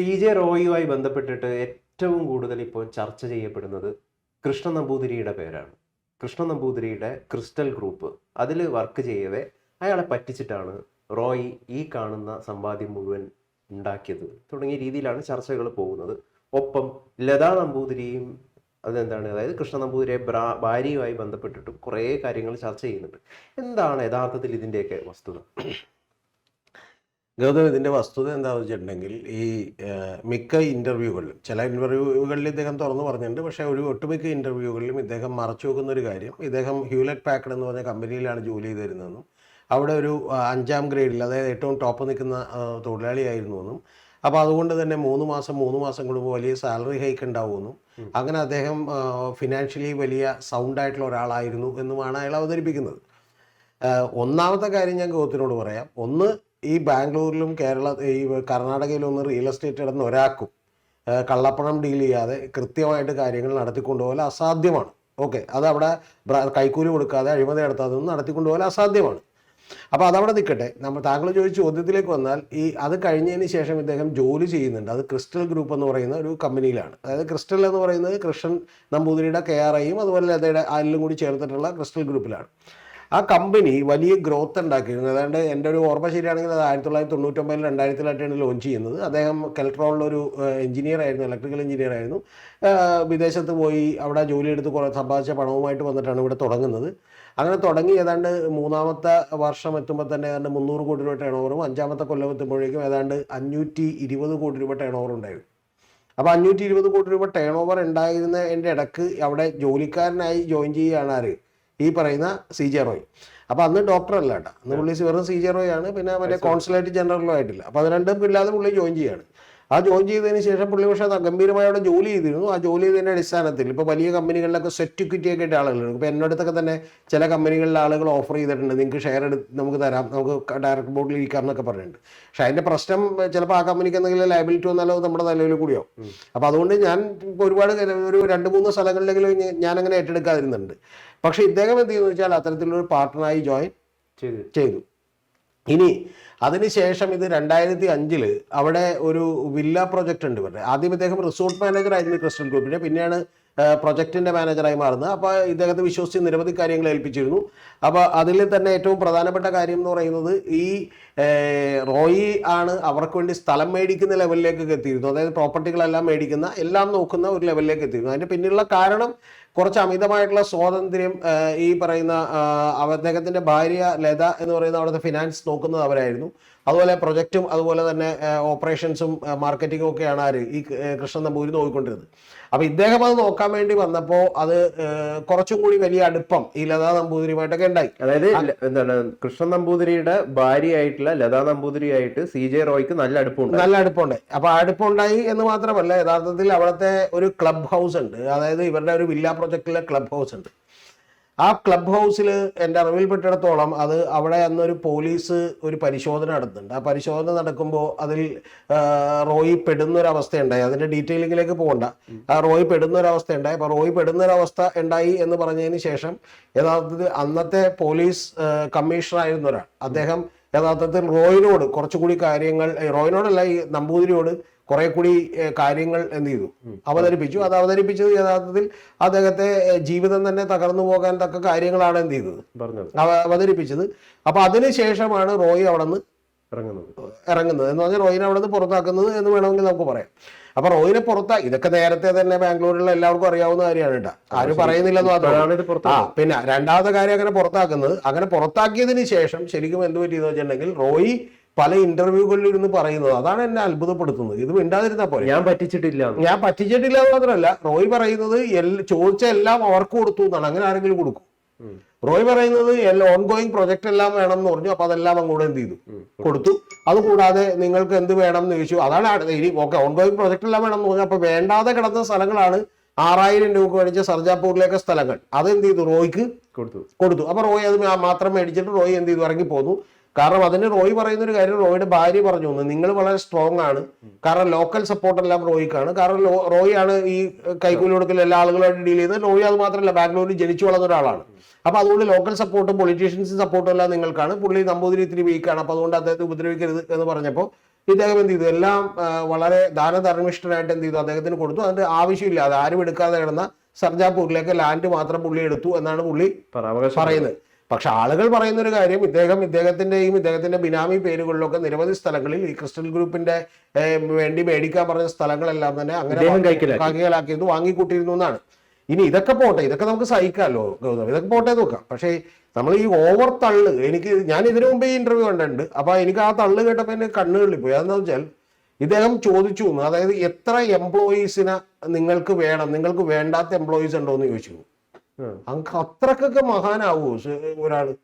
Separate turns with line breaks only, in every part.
C J റോയുമായി ബന്ധപ്പെട്ടിട്ട് ഏറ്റവും കൂടുതൽ ഇപ്പോൾ ചർച്ച ചെയ്യപ്പെടുന്നത് കൃഷ്ണ നമ്പൂതിരിയുടെ പേരാണ്. കൃഷ്ണ നമ്പൂതിരിയുടെ ക്രിസ്റ്റൽ ഗ്രൂപ്പ്. അതിൽ വർക്ക് ചെയ്യവേ അയാളെ പറ്റിച്ചിട്ടാണ് റോയ് ഈ കാണുന്ന സമ്പാദ്യം മുഴുവൻ ഉണ്ടാക്കിയത്. തുടങ്ങിയ രീതിയിലാണ് ചർച്ചകൾ പോകുന്നത്. ഒപ്പം ലതാ നമ്പൂതിരിയും അതെന്താണ്? അതായത് കൃഷ്ണ നമ്പൂതിരിയെ ബ്രാ- ഭാര്യയുമായി ബന്ധപ്പെട്ടിട്ടും കുറേ കാര്യങ്ങൾ ചർച്ച ചെയ്യുന്നുണ്ട്. എന്താണ് യഥാർത്ഥത്തിൽ ഇതിന്റെയൊക്കെ വസ്തുത?
ഗൗതം ഇതിന്റെ വസ്തുത എന്താണെന്ന് വെച്ചിട്ടുണ്ടെങ്കിൽ ഈ മിക്ക ഇന്റർവ്യൂകളിലും ചില ഇന്റർവ്യൂകളിൽ ഇദ്ദേഹം തുറന്നു പറഞ്ഞിട്ടുണ്ട്. പക്ഷേ ഒരു ഒട്ടുമിക്ക ഇന്റർവ്യൂകളിലും ഇദ്ദേഹം മറച്ചു വെക്കുന്ന ഒരു കാര്യം ഇദ്ദേഹം ഹ്യൂലറ്റ് പാക്കഡ് എന്ന് പറഞ്ഞ കമ്പനിയിലാണ് ജോലി ചെയ്തിരുന്നതെന്നും അവിടെ ഒരു അഞ്ചാം ഗ്രേഡിൽ അതായത് ഏറ്റവും ടോപ്പ് നിൽക്കുന്ന തൊഴിലാളിയായിരുന്നു എന്നും അപ്പോൾ അതുകൊണ്ട് തന്നെ മൂന്ന് മാസം മൂന്ന് മാസം കൂടുമ്പോൾ വലിയ സാലറി ഹൈക്ക് ഉണ്ടാവുമെന്നും അങ്ങനെ അദ്ദേഹം ഫിനാൻഷ്യലി വലിയ സൗണ്ട് ആയിട്ടുള്ള ഒരാളായിരുന്നു എന്നുമാണ് അയാൾ അവതരിപ്പിക്കുന്നത്. ഒന്നാമത്തെ കാര്യം ഞാൻ ഗൗതത്തിനോട് പറയാം. ഒന്ന് ഈ ബാംഗ്ലൂരിലും കേരള ഈ കർണാടകയിലും ഒന്ന് റിയൽ എസ്റ്റേറ്റ് ഇടുന്ന ഒരാൾക്കും കള്ളപ്പണം ഡീൽ ചെയ്യാതെ കൃത്യമായിട്ട് കാര്യങ്ങൾ നടത്തിക്കൊണ്ടുപോകൽ അസാധ്യമാണ്. ഓക്കെ അത് അവിടെ കൈക്കൂലി കൊടുക്കാതെ അഴിമതി നടത്താതെ ഒന്നും നടത്തിക്കൊണ്ടുപോകൽ അസാധ്യമാണ്. അപ്പോൾ അതവിടെ നിൽക്കട്ടെ. നമ്മൾ താങ്കൾ ചോദിച്ച ചോദ്യത്തിലേക്ക് വന്നാൽ ഈ അത് കഴിഞ്ഞതിന് ശേഷം ഇദ്ദേഹം ജോലി ചെയ്യുന്നുണ്ട്. അത് ക്രിസ്റ്റൽ ഗ്രൂപ്പ് എന്ന് പറയുന്ന ഒരു കമ്പനിയിലാണ്. അതായത് ക്രിസ്റ്റൽ എന്ന് പറയുന്നത് കൃഷ്ണൻ നമ്പൂതിരിയുടെ കെ ആർ ഐയും അതുപോലെ അതേ അതിലും കൂടി ചേർത്തിട്ടുള്ള ക്രിസ്റ്റൽ ഗ്രൂപ്പിലാണ്. ആ കമ്പനി വലിയ ഗ്രോത്ത് ഉണ്ടാക്കിയിരുന്നു. അതാണ്ട് എന്റെ ഒരു ഓർമ്മ ശരിയാണെങ്കിൽ അത് ആയിരത്തി തൊള്ളായിരത്തി തൊണ്ണൂറ്റൊമ്പതിൽ രണ്ടായിരത്തിലായിട്ടാണ് ലോഞ്ച് ചെയ്യുന്നത്. അദ്ദേഹം കെൽട്രോണിലൊരു എഞ്ചിനീയർ ആയിരുന്നു ഇലക്ട്രിക്കൽ എഞ്ചിനീയർ ആയിരുന്നു. വിദേശത്ത് പോയി അവിടെ ജോലി ജോലിയെടുത്ത് കുറേ സമ്പാദിച്ച പണവുമായിട്ട് വന്നിട്ടാണ് ഇവിടെ തുടങ്ങുന്നത്. അങ്ങനെ തുടങ്ങി ഏതാണ്ട് മൂന്നാമത്തെ വർഷം എത്തുമ്പോൾ തന്നെ ഏതാണ്ട് മുന്നൂറ് കോടി രൂപ ടേൺ ഓവറും അഞ്ചാമത്തെ കൊല്ലം എത്തുമ്പോഴേക്കും ഏതാണ്ട് അഞ്ഞൂറ്റി ഇരുപത് കോടി രൂപ ടേൺ ഓവർ ഉണ്ടായിരുന്നു അപ്പോൾ അഞ്ഞൂറ്റി ഇരുപത് കോടി രൂപ ടേൺ ഓവർ ഉണ്ടായിരുന്നതിന്റെ ഇടയ്ക്ക് അവിടെ ജോലിക്കാരനായി ജോയിൻ ചെയ്യുകയാണ് ആര്? ഈ പറയുന്ന സി ജെ റോയ് അപ്പൊ അന്ന് ഡോക്ടർ അല്ല കേട്ടോ. അന്ന് പുള്ളി വെറും സി ജെ റോയ് ആണ്. പിന്നെ മറ്റേ കോൺസുലേറ്റ് ജനറലും ആയിട്ടില്ല. അപ്പൊ അത് രണ്ടും ഇല്ലാതെ പുള്ളി ജോയിൻ ചെയ്യാണ്. ആ ജോയിൻ ചെയ്തതിന് ശേഷം പുള്ളി പക്ഷേ ഗംഭീരമായി അവിടെ ജോലി ചെയ്തിരുന്നു. ആ ജോലി ചെയ്തതിന്റെ അടിസ്ഥാനത്തിൽ ഇപ്പോൾ വലിയ കമ്പനികളിലൊക്കെ സെറ്റിക്വിറ്റി ഒക്കെ ആയിട്ട് ആളുകളുണ്ട്. ഇപ്പോൾ എന്നോട് അടുത്തൊക്കെ തന്നെ ചില കമ്പനികളിൽ ആളുകൾ ഓഫർ ചെയ്തിട്ടുണ്ട്. നിങ്ങൾക്ക് ഷെയർ എടുത്ത് നമുക്ക് തരാം. നമുക്ക് ഡയറക്റ്റ് ബോർഡിൽ ഇരിക്കാം എന്നൊക്കെ പറഞ്ഞിട്ടുണ്ട്. പക്ഷേ അതിന്റെ പ്രശ്നം ചിലപ്പോൾ ആ കമ്പനിക്ക് എന്തെങ്കിലും ലയബിലിറ്റി വന്നാലോ നമ്മുടെ നിലവിൽ കൂടിയോ. അപ്പോൾ അതുകൊണ്ട് ഞാൻ ഇപ്പോൾ ഒരുപാട് ഒരു രണ്ട് മൂന്ന് സ്ഥലങ്ങളിലെങ്കിലും ഞാൻ- ഞാനങ്ങനെ ഏറ്റെടുക്കാതിരുന്നുണ്ട് പക്ഷേ ഇദ്ദേഹം എന്ത് ചെയ്യുന്നു വെച്ചാൽ അത്തരത്തിലൊരു പാർട്ട്ണറായി ജോയിൻ
ചെയ്തു.
ചെയ്തു. ഇനി അതിനുശേഷം ഇത് രണ്ടായിരത്തി അഞ്ചിൽ അവിടെ ഒരു വില്ല പ്രൊജക്ട് ഉണ്ട് ഇവരുടെ. ആദ്യം ഇദ്ദേഹം റിസോർട്ട് മാനേജർ ആയിരുന്നു ക്രിസ്റ്റൽ ഗ്രൂപ്പിന്റെ പിന്നെയാണ് പ്രൊജക്ടിന്റെ മാനേജറായി മാറുന്നത്. അപ്പോൾ ഇദ്ദേഹത്തെ വിശ്വസിച്ച് നിരവധി കാര്യങ്ങൾ ഏൽപ്പിച്ചിരുന്നു. അപ്പോൾ അതിൽ തന്നെ ഏറ്റവും പ്രധാനപ്പെട്ട കാര്യം എന്ന് പറയുന്നത് ഈ റോയി ആണ് അവർക്ക് വേണ്ടി സ്ഥലം മേടിക്കുന്ന ലെവലിലേക്ക് എത്തിയിരുന്നു. അതായത് പ്രോപ്പർട്ടികളെല്ലാം മേടിക്കുന്ന എല്ലാം നോക്കുന്ന ഒരു ലെവലിലേക്ക് എത്തിയിരുന്നു. അതിന്റെ പിന്നിലുള്ള കാരണം കുറച്ച് അമിതമായിട്ടുള്ള സ്വാതന്ത്ര്യം ഈ പറയുന്ന അദ്ദേഹത്തിന്റെ ഭാര്യ ലത എന്ന് പറയുന്ന അവിടുത്തെ ഫിനാൻസ് നോക്കുന്നത് അവരായിരുന്നു. അതുപോലെ പ്രൊജക്റ്റും അതുപോലെ തന്നെ ഓപ്പറേഷൻസും മാർക്കറ്റിംഗും ഒക്കെയാണ് ആര് ഈ കൃഷ്ണൻ നമ്പൂരി നോക്കിക്കൊണ്ടിരുന്നത്. അപ്പൊ ഇദ്ദേഹം അത് നോക്കാൻ വേണ്ടി വന്നപ്പോ അത് കുറച്ചും കൂടി വലിയ അടുപ്പം ഈ ലതാ നമ്പൂതിരിയുമായിട്ടൊക്കെ ഉണ്ടായി.
അതായത് എന്താണ് കൃഷ്ണൻ നമ്പൂതിരിയുടെ ഭാര്യയായിട്ടുള്ള ലതാ നമ്പൂതിരിയായിട്ട് സി ജെ റോയ്ക്ക് നല്ല അടുപ്പമുണ്ട്
നല്ല അടുപ്പമുണ്ടായി അപ്പൊ ആ അടുപ്പമുണ്ടായി എന്ന് മാത്രമല്ല യഥാർത്ഥത്തിൽ അവിടുത്തെ ഒരു ക്ലബ് ഹൗസ് ഉണ്ട്. അതായത് ഇവരുടെ ഒരു വില്ല പ്രൊജക്ടിലെ ക്ലബ് ഹൗസ് ഉണ്ട്. ആ ക്ലബ് ഹൗസിൽ എന്റെ അറിവിൽപ്പെട്ടിടത്തോളം അത് അവിടെ അന്നൊരു പോലീസ് ഒരു പരിശോധന നടത്തുന്നുണ്ട്. ആ പരിശോധന നടക്കുമ്പോൾ അതിൽ റോയി പെടുന്ന ഒരു അവസ്ഥയുണ്ടായി അതിന്റെ ഡീറ്റെയിലിങ്ങിലേക്ക് പോകണ്ട. ആ റോയി പെടുന്ന ഒരു അവസ്ഥ ഉണ്ടായി അപ്പോൾ റോയി പെടുന്ന ഒരു അവസ്ഥ ഉണ്ടായി എന്ന് പറഞ്ഞതിന് ശേഷം യഥാർത്ഥത്തിൽ അന്നത്തെ പോലീസ് കമ്മീഷണർ ആയിരുന്ന ഒരാൾ അദ്ദേഹം യഥാർത്ഥത്തിൽ റോയിനോട് കുറച്ചുകൂടി കാര്യങ്ങൾ റോയിനോടല്ല ഈ നമ്പൂതിരിയോട് കുറെ കൂടി കാര്യങ്ങൾ എന്ത് ചെയ്തു? അവതരിപ്പിച്ചു. അത് അവതരിപ്പിച്ചത് യഥാർത്ഥത്തിൽ അദ്ദേഹത്തെ ജീവിതം തന്നെ തകർന്നു പോകാൻ തക്ക കാര്യങ്ങളാണ് എന്ത് ചെയ്തത്? അവതരിപ്പിച്ചത്. അപ്പൊ അതിനുശേഷമാണ് റോയി അവിടെ നിന്ന്
ഇറങ്ങുന്നത്.
ഇറങ്ങുന്നത് എന്ന് പറഞ്ഞാൽ റോയിനെ അവിടെ നിന്ന് പുറത്താക്കുന്നത് എന്ന് വേണമെങ്കിൽ നമുക്ക് പറയാം. അപ്പൊ റോയിനെ പുറത്താ ഇതൊക്കെ നേരത്തെ തന്നെ ബാംഗ്ലൂരിലുള്ള എല്ലാവർക്കും അറിയാവുന്ന കാര്യമാണ് കേട്ടോ. ആരും പറയുന്നില്ലെന്ന് ആ പിന്നെ രണ്ടാമത്തെ കാര്യം അങ്ങനെ പുറത്താക്കുന്നത് അങ്ങനെ പുറത്താക്കിയതിന് ശേഷം ശരിക്കും എന്ത് പറ്റിയെന്ന് വെച്ചിട്ടുണ്ടെങ്കിൽ റോയി പല ഇന്റർവ്യൂകളിൽ ഇരുന്ന് പറയുന്നത്. അതാണ് എന്നെ അത്ഭുതപ്പെടുത്തുന്നത്. ഇത് മിണ്ടാതിരുന്ന പോലെ
ഞാൻ പറ്റിച്ചിട്ടില്ല.
ഞാൻ പറ്റിച്ചിട്ടില്ല എന്ന് മാത്രമല്ല റോയ് പറയുന്നത് ചോദിച്ച എല്ലാം അവർക്ക് കൊടുത്തു എന്നാണ്. അങ്ങനെ ആരെങ്കിലും കൊടുക്കും. റോയ് പറയുന്നത് ഓൺ ഗോയിങ് പ്രൊജക്ട് എല്ലാം വേണം എന്ന് പറഞ്ഞു. അപ്പൊ അതെല്ലാം അങ്ങോട്ട് എന്ത് ചെയ്തു? കൊടുത്തു. അതുകൂടാതെ നിങ്ങൾക്ക് എന്ത് വേണം എന്ന് ചോദിച്ചു. അതാണ് ഇനി ഓക്കെ ഓൺ ഗോയിങ് പ്രൊജക്ട് എല്ലാം വേണം എന്ന് പറഞ്ഞു. അപ്പൊ വേണ്ടാതെ കിടന്ന സ്ഥലങ്ങളാണ് ആറായിരം രൂപ മേടിച്ച സർജാപൂരിലേക്ക് സ്ഥലങ്ങൾ. അത് എന്ത് ചെയ്തു? റോയ്ക്ക്
കൊടുത്തു.
കൊടുത്തു. അപ്പൊ റോയ് അത് മാത്രം മേടിച്ചിട്ട് റോയ് എന്ത് ചെയ്തു? ഇറങ്ങി പോന്നു കാരണം അതിന് റോയ് പറയുന്ന ഒരു കാര്യം റോയുടെ ഭാര്യ പറഞ്ഞു "ഒന്ന് നിങ്ങൾ വളരെ സ്ട്രോങ് ആണ്. കാരണം ലോക്കൽ സപ്പോർട്ട് എല്ലാം റോയ്ക്കാണ്. കാരണം റോയ് ആണ് ഈ കൈക്കൂലി കൊടുക്കൽ എല്ലാ ആളുകളായിട്ട് ഡീൽ ചെയ്തത് റോയ് അത് മാത്രമല്ല ബാംഗ്ലൂരിൽ ജനിച്ചു വളർന്ന ഒരാളാണ്. അപ്പൊ അതുകൊണ്ട് ലോക്കൽ സപ്പോർട്ടും പൊളിറ്റീഷ്യൻസ് സപ്പോർട്ടും എല്ലാം നിങ്ങൾക്കാണ്. പുള്ളി നമ്പൂതിരി ഇത്തിരി വീക്കാണ് അപ്പൊ അതുകൊണ്ട് അദ്ദേഹത്തെ ഉപദ്രവിക്കരുത് എന്ന് പറഞ്ഞപ്പോൾ ഇദ്ദേഹം എന്ത് ചെയ്തു? എല്ലാം വളരെ ദാനധർമ്മിഷ്ഠനായിട്ട് എന്ത് ചെയ്തു? അദ്ദേഹത്തിന് കൊടുത്തു. അതിന്റെ ആവശ്യമില്ല. അത് ആരും എടുക്കാതെ കിടന്ന സർജാപൂരിലേക്ക് ലാൻഡ് മാത്രം പുള്ളി എടുത്തു എന്നാണ് പുള്ളി പറയുന്നത്. പക്ഷെ ആളുകൾ പറയുന്ന ഒരു കാര്യം ഇദ്ദേഹം ഇദ്ദേഹത്തിന്റെയും ഇദ്ദേഹത്തിന്റെ ബിനാമി പേരുകളിലൊക്കെ നിരവധി സ്ഥലങ്ങളിൽ ഈ ക്രിസ്റ്റൽ ഗ്രൂപ്പിന്റെ വേണ്ടി മേടിക്കാൻ പറഞ്ഞ സ്ഥലങ്ങളെല്ലാം തന്നെ അങ്ങനെ. കൈകലാക്കിയത് വാങ്ങിക്കൂട്ടിയിരുന്നു എന്നാണ്. ഇനി ഇതൊക്കെ പോട്ടെ ഇതൊക്കെ നമുക്ക് സഹിക്കാമല്ലോ ഗൗതം. ഇതൊക്കെ പോട്ടെ നോക്കാം. പക്ഷേ നമ്മൾ ഈ ഓവർ തള്ള് എനിക്ക് ഞാൻ ഇതിനു മുമ്പ് ഈ ഇന്റർവ്യൂ കണ്ടിട്ടുണ്ട്. അപ്പൊ എനിക്ക് ആ തള്ള് കേട്ടപ്പോൾ എന്റെ കണ്ണുകളിൽ പോയി. അതെന്താ വെച്ചാൽ ഇദ്ദേഹം ചോദിച്ചു അതായത് എത്ര എംപ്ലോയീസിനെ നിങ്ങൾക്ക് വേണം നിങ്ങൾക്ക് വേണ്ടാത്ത എംപ്ലോയീസ് ഉണ്ടോ എന്ന് ചോദിച്ചു. അങ്ങ് അത്രക്കൊക്കെ മഹാനാവൂ. ഒരാൾ.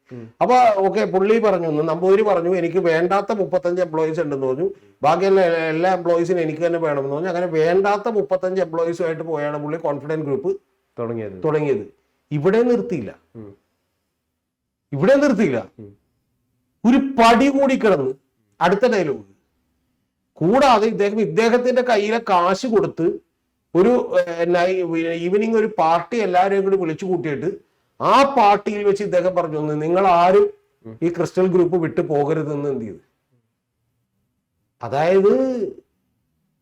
അപ്പൊ ഓക്കെ പുള്ളി പറഞ്ഞു നമ്പൂതിരി പറഞ്ഞു എനിക്ക് വേണ്ടാത്ത മുപ്പത്തഞ്ച് എംപ്ലോയീസ് ഉണ്ടെന്ന് പറഞ്ഞു. ബാക്കിയുള്ള എല്ലാ എംപ്ലോയീസിനും എനിക്ക് തന്നെ വേണമെന്ന് പറഞ്ഞു. അങ്ങനെ വേണ്ടാത്ത മുപ്പത്തഞ്ച് എംപ്ലോയീസുമായിട്ട് പോയാണ് പുള്ളി കോൺഫിഡൻസ് ഗ്രൂപ്പ്
തുടങ്ങിയത്.
തുടങ്ങിയത്. ഇവിടെ നിർത്തിയില്ല. ഇവിടെ നിർത്തിയില്ല.
ഒരു
പടി കൂടി കിടന്ന് അടുത്ത ഡയലോഗ് കൂടാതെ ഇദ്ദേഹം ഇദ്ദേഹത്തിന്റെ കയ്യിലെ കാശ് കൊടുത്ത് ഒരു ഈവനിങ് ഒരു പാർട്ടി എല്ലാവരെയും കൂടി വിളിച്ചു കൂട്ടിയിട്ട് ആ പാർട്ടിയിൽ വെച്ച് ഇദ്ദേഹം പറഞ്ഞു "ഒന്ന് നിങ്ങൾ ആരും ഈ ക്രിസ്റ്റൽ ഗ്രൂപ്പ് വിട്ടു പോകരുതെന്ന് എന്ത് ചെയ്തു? അതായത്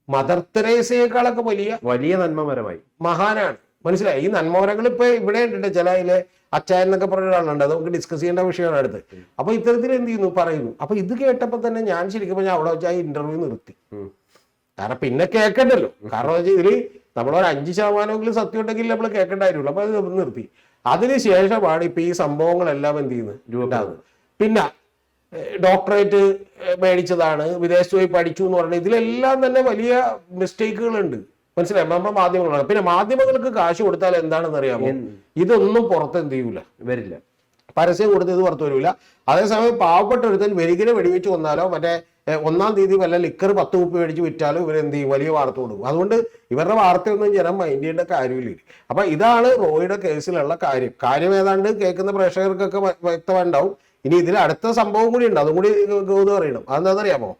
മദർ തെരേസയേക്കാളൊക്കെ വലിയ
വലിയ നന്മമരമായി.
മഹാനാണ്. മനസ്സിലായി? ഈ നന്മപരങ്ങൾ ഇപ്പൊ ഇവിടെ ഉണ്ട് ചില അതിലെ അച്ചായൻ എന്നൊക്കെ പറഞ്ഞ ഒരാളുണ്ട്. അത് നമുക്ക് ഡിസ്കസ് ചെയ്യേണ്ട വിഷയമാണ് അടുത്ത്. അപ്പൊ ഇത്തരത്തിൽ എന്ത് ചെയ്യുന്നു? പറയുന്നു. അപ്പൊ ഇത് കേട്ടപ്പോ തന്നെ ഞാൻ ശരിക്കും പറഞ്ഞാൽ അവിടെ വെച്ച് ആ ഇന്റർവ്യൂ നിർത്തി. കാരണം പിന്നെ കേൾക്കണ്ടല്ലോ കാരണം വെച്ചാൽ ഇതിൽ നമ്മളൊരു അഞ്ച് ശതമാനമെങ്കിലും സത്യം ഉണ്ടെങ്കിൽ നമ്മൾ കേൾക്കേണ്ട കാര്യമുള്ളൂ അപ്പൊ അത് നിർത്തി. അതിനുശേഷമാണ് ഇപ്പൊ ഈ സംഭവങ്ങളെല്ലാം എന്ത് ചെയ്യുന്നത്? രൂപണ്ടാകുന്നത് പിന്നെ ഡോക്ടറേറ്റ് മേടിച്ചതാണ് വിദേശത്ത് പോയി പഠിച്ചു എന്ന് പറഞ്ഞാൽ ഇതിലെല്ലാം തന്നെ വലിയ മിസ്റ്റേക്കുകളുണ്ട്. മനസ്സിലായി? നമ്മൾ മാധ്യമങ്ങളാണ്. പിന്നെ മാധ്യമങ്ങൾക്ക് കാശ് കൊടുത്താൽ എന്താണെന്ന് അറിയാമോ? ഇതൊന്നും പുറത്ത് എന്ത് ചെയ്യൂല.
വരില്ല.
പരസ്യം കൊടുത്ത് ഇത് പുറത്ത് വരില്ല അതേസമയം പാവപ്പെട്ട ഒരുത്തൻ വെരികിനെ വെടിവെച്ച് കൊന്നാലോ? മറ്റേ ഒന്നാം തീയതി വല്ല ലിക്കർ പത്ത് കുപ്പി മേടിച്ച് വിറ്റാലോ ഇവരെന്ത് ചെയ്യും? വലിയ വാർത്ത കൊടുക്കും. അതുകൊണ്ട് ഇവരുടെ വാർത്തയൊന്നും ജനം മൈൻഡ് ചെയ്യേണ്ട കാര്യമില്ല. അപ്പൊ ഇതാണ് റോയുടെ കേസിലുള്ള കാര്യം. കാര്യം ഏതാണ്ട് കേൾക്കുന്ന പ്രേക്ഷകർക്കൊക്കെ വ്യക്തമുണ്ടാവും ഇനി ഇതിൽ അടുത്ത സംഭവം കൂടി ഉണ്ട്. അതും കൂടി ഗൗതം അറിയണം. അതെന്താണെന്നറിയാമോ?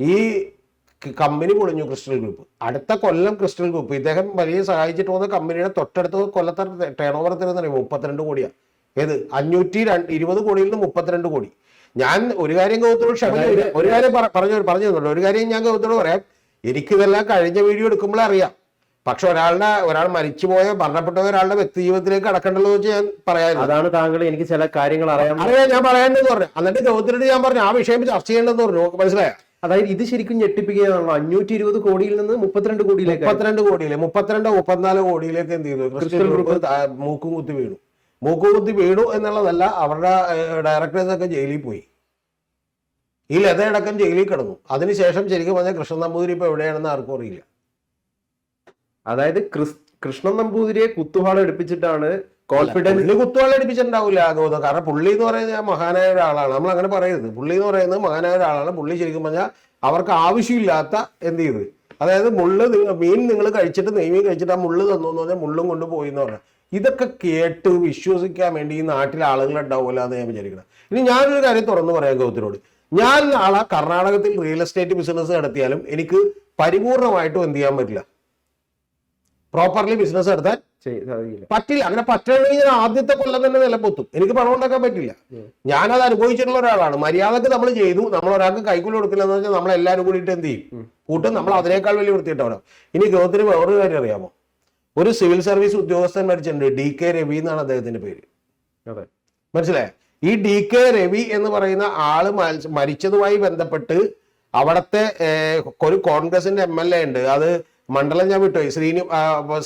ഈ കമ്പനി പൊളിഞ്ഞു ക്രിസ്റ്റൽ ഗ്രൂപ്പ്. അടുത്ത കൊല്ലം ക്രിസ്റ്റൽ ഗ്രൂപ്പ്. ഇദ്ദേഹം വലിയ സഹായിച്ചിട്ട് പോകുന്ന കമ്പനിയുടെ തൊട്ടടുത്ത കൊല്ലത്തെ ടേൺ ഓവർ തരുന്ന മുപ്പത്തിരണ്ട് കോടിയാണ് ഏത്? അഞ്ഞൂറ്റി രണ്ട് ഇരുപത് കോടിയിൽ നിന്ന് മുപ്പത്തിരണ്ട് കോടി. ഞാൻ ഒരു കാര്യം ഗൗതത്തോട് ക്ഷമ ഒരു കാര്യം പറഞ്ഞു പറഞ്ഞു തന്നുള്ളൂ ഒരു കാര്യം ഞാൻ ഗൗതത്തോട് പറയാം. എനിക്കിതെല്ലാം കഴിഞ്ഞ വീഡിയോ എടുക്കുമ്പോൾ അറിയാം. പക്ഷെ ഒരാളുടെ ഒരാൾ മരിച്ചു പോയ മരണപ്പെട്ട ഒരാളുടെ വ്യക്തി ജീവിതത്തിലേക്ക് അടക്കണ്ടല്ലോ എന്ന് വെച്ച് ഞാൻ പറയാൻ
അതാണ് താങ്കൾ എനിക്ക് ചില കാര്യങ്ങൾ അറിയാം
അറിയാം ഞാൻ പറയേണ്ടതെന്ന് പറഞ്ഞു. എന്നിട്ട് ഗൗതത്തിനോട് ഞാൻ പറഞ്ഞു ആ വിഷയം ചർച്ച ചെയ്യേണ്ടതെന്ന് പറഞ്ഞു. മനസ്സിലായോ?
അതായത് ഇത് ശരിക്കും ഞെട്ടിപ്പിക്കുകയാണല്ലോ. അഞ്ഞൂറ്റി ഇരുപത് കോടിയിൽ നിന്ന് മുപ്പത്തിരണ്ട് കോടിയിലേക്ക്
മുപ്പത്തിരണ്ട് കോടിയിലെ. മുപ്പത്തിരണ്ട് മുപ്പത്തിനാല് കോടിയിലേക്ക് എന്ത് ചെയ്തു? ക്രിസ്ത്യൻ ഗ്രൂപ്പ് മൂക്കും കുത്തി വീണു. മൂക്കും കുത്തി വീണു എന്നുള്ളതല്ല അവരുടെ ഡയറക്ടേഴ്സൊക്കെ ജയിലിൽ പോയി. ഈ ലതയടക്കം ജയിലിൽ കിടന്നു. അതിനുശേഷം ശരിക്കും പറഞ്ഞാൽ കൃഷ്ണൻ നമ്പൂതിരി ഇപ്പൊ എവിടെയാണെന്ന് ആർക്കും അറിയില്ല.
അതായത് ക്രിസ്- കൃഷ്ണൻ നമ്പൂതിരിയെ കുത്തുവാള എടുപ്പിച്ചിട്ടാണ് കോൺഫിഡൻസ്
കുത്തുവാള എടുപ്പിച്ചിട്ടുണ്ടാവില്ല ആഗോദം. കാരണം പുള്ളി എന്ന് പറയുന്നത് മഹാനായ ഒരാളാണ്. നമ്മൾ അങ്ങനെ പറയരുത്. പുള്ളി എന്ന് പറയുന്നത് മഹാനായ ഒരാളാണ്. പുള്ളി ശരിക്കും പറഞ്ഞാൽ അവർക്ക് ആവശ്യമില്ലാത്ത എന്ത് ചെയ്ത്? അതായത് മുള്ള് മീൻ നിങ്ങൾ കഴിച്ചിട്ട് നെയ്മീൻ കഴിച്ചിട്ട് ആ മുള്ള് തന്നു എന്ന് പറഞ്ഞാൽ മുള്ളും കൊണ്ട് പോയി എന്ന് പറഞ്ഞാൽ ഇതൊക്കെ കേട്ട് വിശ്വസിക്കാൻ വേണ്ടി ഈ നാട്ടിലെ ആളുകൾ ഉണ്ടാവില്ല എന്ന് ഞാൻ വിചാരിക്കണം ഇനി ഞാനൊരു കാര്യം തുറന്നു പറയാം ഗൗതത്തിനോട് ഞാൻ നാളെ കർണാടകത്തിൽ റിയൽ എസ്റ്റേറ്റ് ബിസിനസ് നടത്തിയാലും എനിക്ക് പരിപൂർണമായിട്ടും എന്ത് ചെയ്യാൻ പറ്റില്ല. പ്രോപ്പർലി ബിസിനസ് നടത്താൻ പറ്റില്ല. അങ്ങനെ പറ്റണമെങ്കിൽ ഞാൻ ആദ്യത്തെ കൊല്ലം തന്നെ നിലപ്പൊത്തും എനിക്ക് പണം ഉണ്ടാക്കാൻ പറ്റില്ല. ഞാനത് അനുഭവിച്ചിട്ടുള്ള ഒരാളാണ്. മര്യാദയ്ക്ക് നമ്മൾ ചെയ്തു. നമ്മൾ ഒരാൾക്ക് കൈക്കൂലി കൊടുക്കില്ല എന്ന് വെച്ചാൽ നമ്മൾ എല്ലാവരും കൂടിയിട്ട് എന്ത് ചെയ്യും? കൂട്ടും നമ്മൾ അതിനേക്കാൾ വലിയ വൃത്തിയിട്ടവരാണ് ഇനി ഗൗതത്തിന് വേറൊരു കാര്യം അറിയാമോ? ഒരു സിവിൽ സർവീസ് ഉദ്യോഗസ്ഥൻ മരിച്ചിട്ടുണ്ട്. ഡി കെ രവി എന്നാണ് അദ്ദേഹത്തിന്റെ പേര്.
അതെ.
മനസ്സിലായ? ഈ ഡി കെ രവി എന്ന് പറയുന്ന ആൾ മരിച്ചതുമായി ബന്ധപ്പെട്ട് അവിടത്തെ ഒരു കോൺഗ്രസിന്റെ എം എൽ എ ഉണ്ട്. അത് മണ്ഡലം ഞാൻ വിട്ടു ശ്രീനി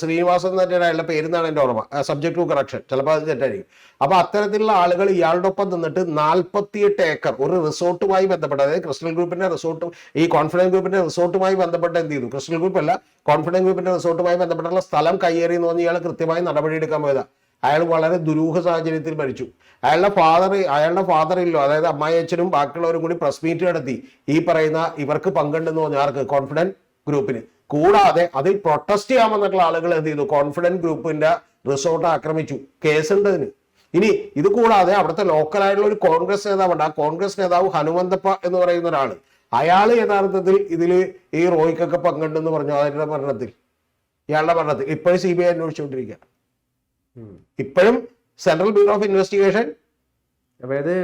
ശ്രീനിവാസൻ എന്ന് പറഞ്ഞ അയാളുടെ പേരുന്നാണ് എന്റെ ഓർമ്മ. സബ്ജക്ട് ടു കറക്ഷൻ ചിലപ്പോൾ അത് തെറ്റായിരിക്കും. അപ്പൊ അത്തരത്തിലുള്ള ആളുകൾ ഇയാളുടെ ഒപ്പം നിന്നിട്ട് നാൽപ്പത്തിയെട്ട് ഏക്കർ ഒരു റിസോർട്ടുമായി ബന്ധപ്പെട്ട് അതായത് ക്രിസ്റ്റൽ ഗ്രൂപ്പിന്റെ റിസോർട്ടും ഈ കോൺഫിഡൻസ് ഗ്രൂപ്പിന്റെ റിസോർട്ടുമായി ബന്ധപ്പെട്ട് എന്ത് ചെയ്തു? ക്രിസ്റ്റൽ ഗ്രൂപ്പ് അല്ല കോൺഫിഡൻസ് ഗ്രൂപ്പിന്റെ റിസോർട്ടുമായി ബന്ധപ്പെട്ടുള്ള സ്ഥലം കയ്യേറി എന്ന് പറഞ്ഞ് ഇയാൾ കൃത്യമായി നടപടിയെടുക്കാൻ പോയതാ. അയാൾ വളരെ ദുരൂഹ സാഹചര്യത്തിൽ മരിച്ചു. അയാളുടെ ഫാദർ അയാളുടെ ഫാദർ ഇല്ലോ അതായത് അമ്മായിയച്ഛനും ബാക്കിയുള്ളവരും കൂടി പ്രസ് മീറ്റ് നടത്തി. ഈ പറയുന്ന ഇവർക്ക് പങ്കുണ്ടെന്ന് പറഞ്ഞു ആർക്ക്? കോൺഫിഡൻസ് ഗ്രൂപ്പിന്. കൂടാതെ അതിൽ പ്രൊട്ടസ്റ്റ് ചെയ്യാൻ വന്നിട്ടുള്ള ആളുകൾ എന്ത് ചെയ്തു? കോൺഫിഡന്റ് ഗ്രൂപ്പിന്റെ റിസോർട്ട് ആക്രമിച്ചു. കേസ് അതിന്. ഇനി ഇത് കൂടാതെ അവിടുത്തെ ലോക്കലായിട്ടുള്ള ഒരു കോൺഗ്രസ് നേതാവുണ്ട്. ആ കോൺഗ്രസ് നേതാവ് ഹനുമന്തപ്പ എന്ന് പറയുന്ന ഒരാൾ അയാൾ യഥാർത്ഥത്തിൽ ഇതിൽ ഈ റോയ്ക്കൊക്കെ പങ്കുണ്ടെന്ന് പറഞ്ഞു. അവരുടെ ഭരണത്തിൽ ഇയാളുടെ ഭരണത്തിൽ ഇപ്പോഴും സി ബി ഐ അന്വേഷിച്ചുകൊണ്ടിരിക്കുക ഇപ്പോഴും സെൻട്രൽ ബ്യൂറോ ഓഫ് ഇൻവെസ്റ്റിഗേഷൻ
അതായത്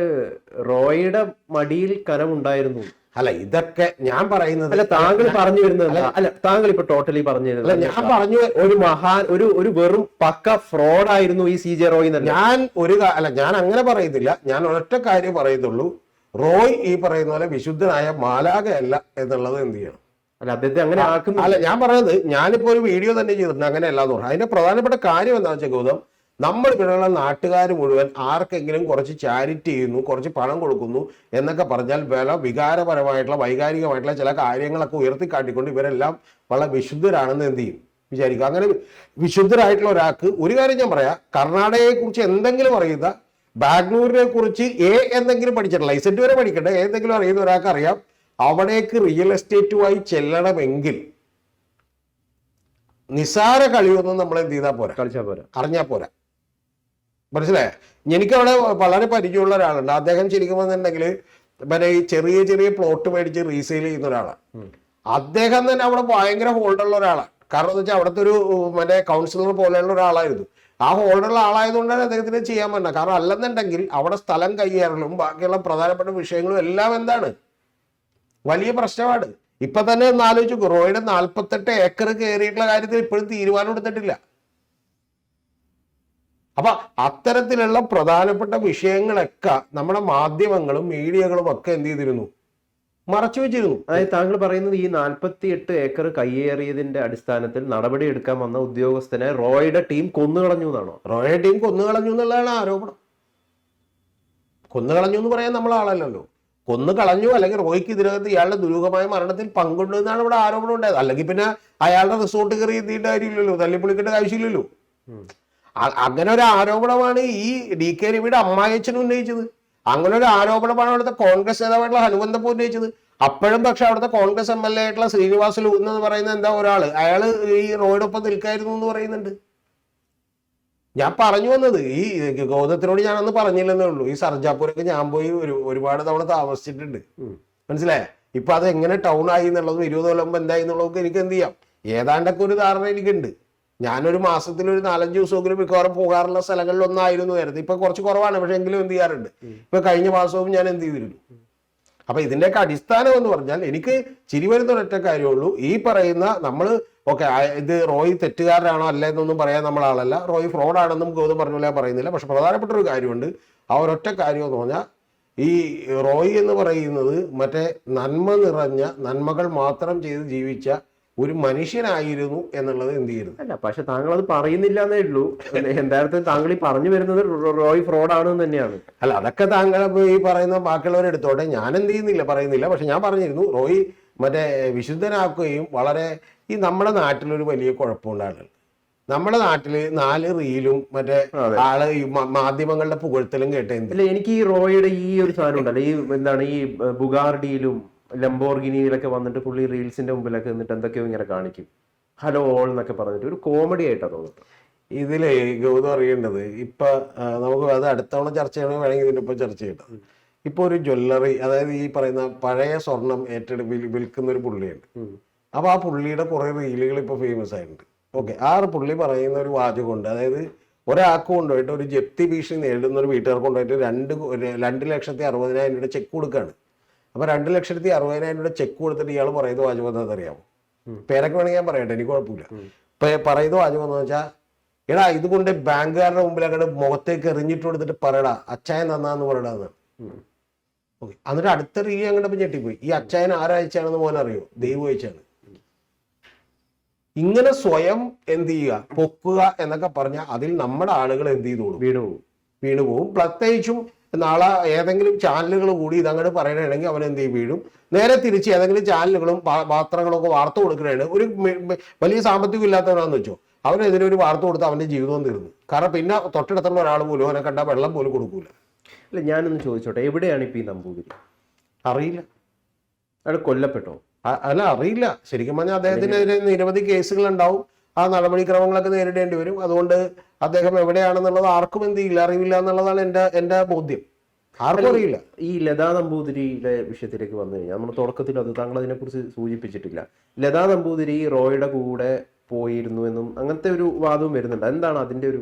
റോയിയുടെ മടിയിൽ കനമുണ്ടായിരുന്നു
അല്ല ഇതൊക്കെ ഞാൻ പറയുന്നത്
അല്ല താങ്കൾ പറഞ്ഞു വരുന്നത്? അല്ല താങ്കൾ ഇപ്പൊ ടോട്ടലി പറഞ്ഞു
അല്ല ഞാൻ പറഞ്ഞു
ഒരു മഹാൻ ഒരു ഒരു വെറും പക്ക ഫ്രോഡ് ആയിരുന്നു ഈ സി ജെ റോയ്
ഞാൻ ഒരു അല്ല ഞാൻ അങ്ങനെ പറയുന്നില്ല. ഞാൻ ഒരൊറ്റ കാര്യം പറയുന്നുള്ളൂ. റോയ് ഈ പറയുന്ന പോലെ വിശുദ്ധനായ മാലാകയല്ല എന്നുള്ളത് എന്ത് ചെയ്യണം?
അല്ല അദ്ദേഹത്തെ അങ്ങനെ ആക്കുന്നു
അല്ല ഞാൻ പറയുന്നത് ഞാനിപ്പോ ഒരു വീഡിയോ തന്നെ ചെയ്തിട്ടുണ്ട്. അങ്ങനെ എന്ന് പറഞ്ഞു. അതിന്റെ പ്രധാനപ്പെട്ട കാര്യം എന്താ വെച്ചാൽ ഗൗതം നമ്മൾ ഇവിടെയുള്ള നാട്ടുകാർ മുഴുവൻ ആർക്കെങ്കിലും കുറച്ച് ചാരിറ്റി ചെയ്യുന്നു കുറച്ച് പണം കൊടുക്കുന്നു എന്നൊക്കെ പറഞ്ഞാൽ വില വികാരപരമായിട്ടുള്ള വൈകാരികമായിട്ടുള്ള ചില കാര്യങ്ങളൊക്കെ ഉയർത്തിക്കാട്ടിക്കൊണ്ട് ഇവരെല്ലാം വളരെ വിശുദ്ധരാണെന്ന് എന്ത് ചെയ്യും? വിചാരിക്കും. അങ്ങനെ വിശുദ്ധരായിട്ടുള്ള ഒരാൾക്ക് ഒരു കാര്യം ഞാൻ പറയാം. കർണാടകയെ കുറിച്ച് എന്തെങ്കിലും അറിയുന്ന ബാംഗ്ലൂരിനെ കുറിച്ച് എ എന്തെങ്കിലും പഠിച്ചിട്ടില്ല ഐസെറ്റ് വരെ പഠിക്കട്ടെ ഏതെങ്കിലും അറിയുന്ന ഒരാൾക്ക് അറിയാം. അവിടേക്ക് റിയൽ എസ്റ്റേറ്റുമായി ചെല്ലണമെങ്കിൽ നിസാര കളിയൊന്നും നമ്മൾ എന്ത് ചെയ്താൽ പോരാ?
കളിച്ചാൽ പോരാ.
അറിഞ്ഞാൽ പോരാ. മനസ്സിലായ? എനിക്കവിടെ വളരെ പരിചയമുള്ള ഒരാളുണ്ട്. അദ്ദേഹം ശരിക്കും വന്നിട്ടുണ്ടെങ്കിൽ പിന്നെ ഈ ചെറിയ ചെറിയ പ്ലോട്ട് മേടിച്ച് റീസെയിൽ ചെയ്യുന്ന ഒരാളാണ് അദ്ദേഹം തന്നെ അവിടെ ഭയങ്കര ഹോൾഡുള്ള ഒരാളാണ് കാരണം എന്ന് വെച്ചാൽ അവിടുത്തെ ഒരു മറ്റേ കൗൺസിലർ പോലെയുള്ള ഒരാളായിരുന്നു. ആ ഹോൾഡുള്ള ആളായതുകൊണ്ടാണ് അദ്ദേഹത്തിന് ചെയ്യാൻ പറ്റുന്നത് കാരണം അല്ലെന്നുണ്ടെങ്കിൽ അവിടെ സ്ഥലം കൈയേറലും ബാക്കിയുള്ള പ്രധാനപ്പെട്ട വിഷയങ്ങളും എല്ലാം എന്താണ്? വലിയ പ്രശ്നമാണ്. ഇപ്പൊ തന്നെ ഒന്ന് ആലോചിച്ചു റോയുടെ നാൽപ്പത്തെട്ട് ഏക്കർ കയറിയിട്ടുള്ള കാര്യത്തിൽ ഇപ്പോഴും തീരുമാനം എടുത്തിട്ടില്ല. അപ്പൊ അത്തരത്തിലുള്ള പ്രധാനപ്പെട്ട വിഷയങ്ങളൊക്കെ നമ്മുടെ മാധ്യമങ്ങളും മീഡിയകളും ഒക്കെ എന്ത് ചെയ്തിരുന്നു? മറച്ചു വെച്ചിരുന്നു.
അതായത് താങ്കൾ പറയുന്നത് ഈ നാൽപ്പത്തി എട്ട് ഏക്കർ കയ്യേറിയതിന്റെ അടിസ്ഥാനത്തിൽ നടപടി എടുക്കാൻ വന്ന ഉദ്യോഗസ്ഥനെ റോയുടെ ടീം കൊന്നുകളഞ്ഞു എന്നാണോ?
റോയുടെ ടീം കൊന്നുകളഞ്ഞു എന്നുള്ളതാണ് ആരോപണം. കൊന്നുകളഞ്ഞു എന്ന് പറയാൻ നമ്മൾ ആളല്ലല്ലോ. കൊന്നു കളഞ്ഞു അല്ലെങ്കിൽ റോയ്ക്ക് ഇതിനകത്ത് ഇയാളുടെ ദുരൂഹമായ മരണത്തിൽ പങ്കുണ്ട് എന്നാണ് ഇവിടെ ആരോപണം ഉണ്ടായത്. അല്ലെങ്കിൽ പിന്നെ അയാളുടെ റിസോർട്ട് കയറി എത്തിയിട്ട് കാര്യമില്ലല്ലോ. തല്ലിപ്പൊളിക്കേണ്ട ആവശ്യമില്ലല്ലോ. അങ്ങനെ ഒരു ആരോപണമാണ് ഈ ഡി കെ രവിയുടെ അമ്മായച്ചൻ ഉന്നയിച്ചത്. അങ്ങനെ ഒരു ആരോപണമാണ് അവിടുത്തെ കോൺഗ്രസ് നേതാവായിട്ടുള്ള ഹനുമന്തപ്പൂ ഉന്നയിച്ചത്. അപ്പോഴും പക്ഷെ അവിടുത്തെ കോൺഗ്രസ് എം എൽ എ ആയിട്ടുള്ള ശ്രീനിവാസ് ലൂന്ന് എന്ന് പറയുന്ന എന്താ ഒരാൾ അയാൾ ഈ റോഡൊപ്പം നിൽക്കായിരുന്നു എന്ന് പറയുന്നുണ്ട്. ഞാൻ പറഞ്ഞു വന്നത് ഈ ഗൗതത്തിനോട് ഞാനന്ന് പറഞ്ഞില്ലെന്നേ ഉള്ളൂ. ഈ സർജാപൂരൊക്കെ ഞാൻ പോയി ഒരു ഒരുപാട് തവണ താമസിച്ചിട്ടുണ്ട്. മനസ്സിലായേ? ഇപ്പൊ അത് എങ്ങനെ ടൗൺ ആയി എന്നുള്ളതും ഇരുപത് കൊല്ലം എന്തായി എന്നുള്ളതൊക്കെ എനിക്ക് എന്ത് ചെയ്യാം? ഏതാണ്ടൊക്കെ ഒരു ധാരണ എനിക്കുണ്ട്. ഞാനൊരു മാസത്തിൽ ഒരു നാലഞ്ച് ദിവസമെങ്കിലും മിക്കവാറും പോകാറുള്ള സ്ഥലങ്ങളിൽ ഒന്നായിരുന്നു നേരത്തെ. ഇപ്പൊ കുറച്ച് കുറവാണ് പക്ഷെ എങ്കിലും എന്ത് ചെയ്യാറുണ്ട്. ഇപ്പൊ കഴിഞ്ഞ മാസവും ഞാൻ എന്ത് ചെയ്തിരുന്നു? അപ്പൊ ഇതിന്റെയൊക്കെ അടിസ്ഥാനം എന്ന് പറഞ്ഞാൽ എനിക്ക് ചിരി വരുന്ന ഒരൊറ്റ കാര്യമുള്ളൂ. ഈ പറയുന്ന നമ്മൾ ഓക്കെ ഇത് റോയ് തെറ്റുകാരനാണോ അല്ല എന്നൊന്നും പറയാൻ നമ്മൾ ആളല്ല. റോയ് ഫ്രോഡാണെന്നും ഗൗതം പറഞ്ഞ പറയുന്നില്ല. പക്ഷെ പ്രധാനപ്പെട്ട ഒരു കാര്യമുണ്ട്. ആ ഒരൊറ്റ കാര്യം എന്ന് പറഞ്ഞാൽ ഈ റോയ് എന്ന് പറയുന്നത് മറ്റേ നന്മ നിറഞ്ഞ നന്മകൾ മാത്രം ചെയ്ത് ജീവിച്ച ഒരു മനുഷ്യനായിരുന്നു എന്നുള്ളത് എന്ത് ചെയ്യരുത്?
അല്ല പക്ഷെ താങ്കൾ അത് പറയുന്നില്ല എന്നേ ഉള്ളൂ. എന്തായാലും താങ്കൾ ഈ പറഞ്ഞു വരുന്നത് റോയ് ഫ്രോഡ് ആണ് തന്നെയാണ്.
അല്ല അതൊക്കെ താങ്കൾ ഈ പറയുന്ന ബാക്കിയുള്ളവരെടുത്തോട്ടെ ഞാൻ എന്ത് ചെയ്യുന്നില്ല പറയുന്നില്ല. പക്ഷെ ഞാൻ പറഞ്ഞിരുന്നു റോയ് മറ്റേ വിശുദ്ധനാക്കുകയും വളരെ ഈ നമ്മുടെ നാട്ടിലൊരു വലിയ കുഴപ്പമുണ്ടാണ് നമ്മുടെ നാട്ടിൽ നാല് റീലും മറ്റേ. ആൾ ഈ മാധ്യമങ്ങളുടെ പുകഴ്ത്തലും കേട്ടെന്ത്
അല്ല എനിക്ക് ഈ റോയുടെ ഈ ഒരു സാധനം ഉണ്ടല്ലോ. ഈ എന്താണ് ഈ ബുഗാർഡിയിലും ലംബോർഗിനിയിലൊക്കെ വന്നിട്ട് പുള്ളി റീൽസിന്റെ മുമ്പിലൊക്കെ നിന്നിട്ട് എന്തൊക്കെയോ ഇങ്ങനെ കാണിക്കും. ഹലോ ഓൾ എന്നൊക്കെ പറഞ്ഞിട്ട് ഒരു കോമഡി ആയിട്ടാ തോന്നുന്നത്.
ഇതിൽ ഗൗതം അറിയേണ്ടത് ഇപ്പൊ നമുക്ക് അത് അടുത്തവണ ചർച്ച ചെയ്യണമെങ്കിൽ വേണമെങ്കിൽ ഇതിനിപ്പോ ചർച്ച ചെയ്യണം ഇപ്പൊ ഒരു ജ്വല്ലറി അതായത് ഈ പറയുന്ന പഴയ സ്വർണം ഏറ്റെടു വിൽ- വിൽക്കുന്ന ഒരു പുള്ളിയുണ്ട്. അപ്പൊ ആ പുള്ളിയുടെ കുറെ റീലുകൾ ഇപ്പൊ ഫേമസ് ആയിട്ടുണ്ട്. ഓക്കെ ആ പുള്ളി പറയുന്ന ഒരു വാചകമുണ്ട് അതായത് ഒരാൾക്ക് കൊണ്ടുപോയിട്ട് ഒരു ജപ്തി ഭീഷണി നേരിടുന്ന ഒരു വീട്ടുകാർക്ക് കൊണ്ടുപോയിട്ട് രണ്ട് രണ്ട് ലക്ഷത്തി അറുപതിനായിരം രൂപയുടെ ചെക്ക് കൊടുക്കുകയാണ് അപ്പൊ രണ്ട് ലക്ഷത്തി അറുപതിനായിരം രൂപ ചെക്ക് കൊടുത്തിട്ട് ഇയാൾ പറയുന്നത് വാചകം എന്താ അറിയാമോ പേരൊക്കെ വേണമെങ്കിൽ ഞാൻ പറയട്ടെ എനിക്ക് കുഴപ്പമില്ല. ഇപ്പൊ പറയുന്നത് വാചകം എന്ന് വെച്ചാൽ എടാ ഇതുകൊണ്ട് ബാങ്കുകാരുടെ മുമ്പിൽ അങ്ങോട്ട് മുഖത്തേക്ക് എറിഞ്ഞിട്ട് കൊടുത്തിട്ട് പറയടാ അച്ചായൻ തന്നാന്ന് പറയടാന്ന് ഓക്കെ. എന്നിട്ട് അടുത്ത റീ അങ്ങോട്ട് ഞെട്ടിപ്പോയി. ഈ അച്ചായൻ ആരാഴ്ചയാണെന്ന് മോൻ അറിയോ? ദൈവം അയച്ചാണ്. ഇങ്ങനെ സ്വയം എന്ത് ചെയ്യുക പൊക്കുക എന്നൊക്കെ പറഞ്ഞാൽ അതിൽ നമ്മുടെ ആളുകൾ എന്ത് ചെയ്തോളും?
വീണു പോകും
വീണു പോകും പ്രത്യേകിച്ചും നാളെ ഏതെങ്കിലും ചാനലുകൾ കൂടി ഇതങ്ങനെ പറയണമെങ്കിൽ അവൻ എന്ത് ചെയ്യും? വീഴും. നേരെ തിരിച്ച് ഏതെങ്കിലും ചാനലുകളും പാത്രങ്ങളും ഒക്കെ വാർത്ത കൊടുക്കണേണ്. ഒരു വലിയ സാമ്പത്തികം ഇല്ലാത്തവനാണെന്ന് വെച്ചോ അവനെതിരെ ഒരു വാർത്ത കൊടുത്ത് അവന്റെ ജീവിതം തീർന്നു. കാരണം പിന്നെ തൊട്ടടുത്തുള്ള ഒരാൾ പോലും അവനെ കണ്ടാൽ വെള്ളം പോലും കൊടുക്കൂല.
അല്ല ഞാനൊന്ന് ചോദിച്ചോട്ടെ. എവിടെയാണ് ഇപ്പം ഈ നമ്പൂതിരി?
അറിയില്ല.
അയാൾ കൊല്ലപ്പെട്ടോ?
അല്ല അറിയില്ല. ശരിക്കും പറഞ്ഞാൽ അദ്ദേഹത്തിനെതിരെ നിരവധി കേസുകൾ ഉണ്ടാവും ആ നടപടിക്രമങ്ങളൊക്കെ നേരിടേണ്ടി വരും. അതുകൊണ്ട് അദ്ദേഹം എവിടെയാണെന്നുള്ളത് ആർക്കും എന്ത് ചെയ്യില്ല അറിയില്ല എന്നുള്ളതാണ് എന്റെ എന്റെ ബോധ്യം. ആർക്കും അറിയില്ല.
ഈ ലതാ നമ്പൂതിരിയുടെ വിഷയത്തിലേക്ക് വന്നു കഴിഞ്ഞാൽ നമ്മൾ തുടക്കത്തിൽ അത് താങ്കൾ അതിനെക്കുറിച്ച് സൂചിപ്പിച്ചിട്ടില്ല. ലതാ നമ്പൂതിരി റോയുടെ കൂടെ പോയിരുന്നു എന്നും അങ്ങനത്തെ ഒരു വാദവും വരുന്നുണ്ട്. എന്താണ് അതിന്റെ ഒരു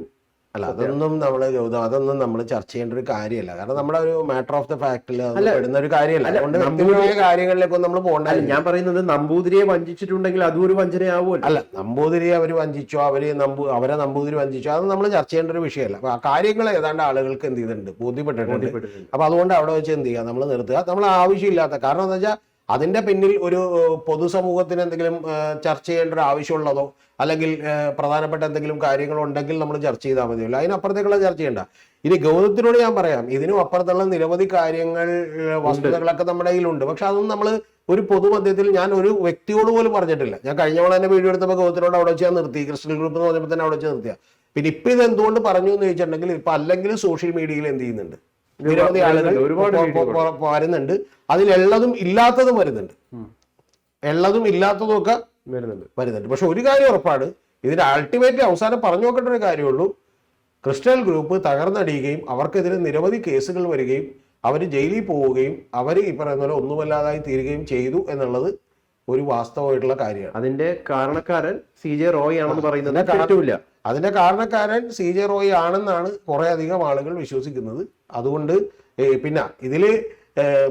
അല്ല അതൊന്നും നമ്മൾ അതൊന്നും നമ്മൾ ചർച്ച ചെയ്യേണ്ട ഒരു കാര്യമല്ല. കാരണം നമ്മുടെ ഒരു മാറ്റർ ഓഫ് ദ ഫാക്ടിൽ പെടുന്ന ഒരു കാര്യമല്ല. അതുകൊണ്ട് വ്യക്തിപരമായ കാര്യങ്ങളിലേക്കൊന്നും നമ്മൾ പോകണ്ട
ഞാൻ പറയുന്നത് നമ്പൂതിരിയെ വഞ്ചിച്ചിട്ടുണ്ടെങ്കിൽ അതും ഒരു വഞ്ചനയാവുമല്ലോ.
അല്ല നമ്പൂതിരിയെ അവർ വഞ്ചിച്ചോ അവർ നമ്പൂ അവരെ നമ്പൂതിരി വഞ്ചിച്ചോ അത് നമ്മൾ ചർച്ച ചെയ്യേണ്ട ഒരു വിഷയമല്ല. അപ്പൊ ആ കാര്യങ്ങൾ ഏതാണ്ട് ആളുകൾക്ക് എന്ത് ചെയ്തിട്ടുണ്ട്? ബോധ്യപ്പെട്ടിട്ടുണ്ട്.
ബോധ്യപ്പെട്ടിട്ടുണ്ട്.
അപ്പൊ അതുകൊണ്ട് അവിടെ വെച്ച് എന്ത് ചെയ്യുക നമ്മൾ നിർത്തുക. നമ്മൾ ആവശ്യമില്ലാത്ത കാരണം എന്താ വെച്ചാൽ അതിന്റെ പിന്നിൽ ഒരു പൊതുസമൂഹത്തിന് എന്തെങ്കിലും ചർച്ച ചെയ്യേണ്ട ഒരു ആവശ്യമുള്ളതോ അല്ലെങ്കിൽ പ്രധാനപ്പെട്ട എന്തെങ്കിലും കാര്യങ്ങളുണ്ടെങ്കിൽ നമ്മൾ ചർച്ച ചെയ്താൽ മതിയല്ലോ. അതിനപ്പുറത്തേക്കുള്ള ചർച്ച ചെയ്യണ്ട. ഇനി ഗൗതത്തിനോട് ഞാൻ പറയാം ഇതിനും അപ്പുറത്തുള്ള നിരവധി കാര്യങ്ങൾ വസ്തുതകളൊക്കെ നമ്മുടെ കയ്യിലുണ്ട്. പക്ഷെ അതൊന്നും നമ്മൾ ഒരു പൊതുമധ്യത്തിൽ ഞാൻ ഒരു വ്യക്തിയോട് പോലും പറഞ്ഞിട്ടില്ല. ഞാൻ കഴിഞ്ഞ തവണ തന്നെ വീഡിയോ എടുത്തപ്പോൾ ഗൗതത്തിനോട് അവിടെ വെച്ച് ഞാൻ നിർത്തി. കൃഷ്ണൻ ഗ്രൂപ്പ് എന്ന് പറഞ്ഞപ്പോൾ തന്നെ അവിടെ വെച്ച് നിർത്തിയ. പിന്നെ ഇപ്പൊ ഇത് എന്തുകൊണ്ട് പറഞ്ഞു എന്ന് ചോദിച്ചിട്ടുണ്ടെങ്കിൽ ഇപ്പൊ അല്ലെങ്കിൽ സോഷ്യൽ മീഡിയയിൽ എന്ത് ചെയ്യുന്നുണ്ട്? നിരവധി ആളുകൾ വരുന്നുണ്ട്. അതിലുള്ളതും ഇല്ലാത്തതും വരുന്നുണ്ട്. ഉള്ളതും ഇല്ലാത്തതും ഒക്കെ
വരുന്നുണ്ട്.
വരുന്നുണ്ട്. പക്ഷെ ഒരു കാര്യം ഉറപ്പാണ്. ഇതിന്റെ അൾട്ടിമേറ്റ് അവസാനം പറഞ്ഞു നോക്കേണ്ട ഒരു കാര്യമുള്ളൂ. ക്രിസ്റ്റൽ ഗ്രൂപ്പ് തകർന്നടിയുകയും അവർക്കെതിരെ നിരവധി കേസുകൾ വരികയും അവർ ജയിലിൽ പോവുകയും അവർ ഈ പറയുന്ന പോലെ ഒന്നുമല്ലാതായി തീരുകയും ചെയ്തു എന്നുള്ളത് ഒരു വാസ്തവമായിട്ടുള്ള കാര്യമാണ്.
അതിന്റെ കാരണക്കാരൻ സി ജെ റോയ് ആണെന്ന് പറയുന്നത്
അതിന്റെ
തെറ്റുമില്ല.
അതിന്റെ കാരണക്കാരൻ സി ജെ റോയ് ആണെന്നാണ് കുറെ അധികം ആളുകൾ വിശ്വസിക്കുന്നത്. അതുകൊണ്ട് പിന്നെ ഇതിൽ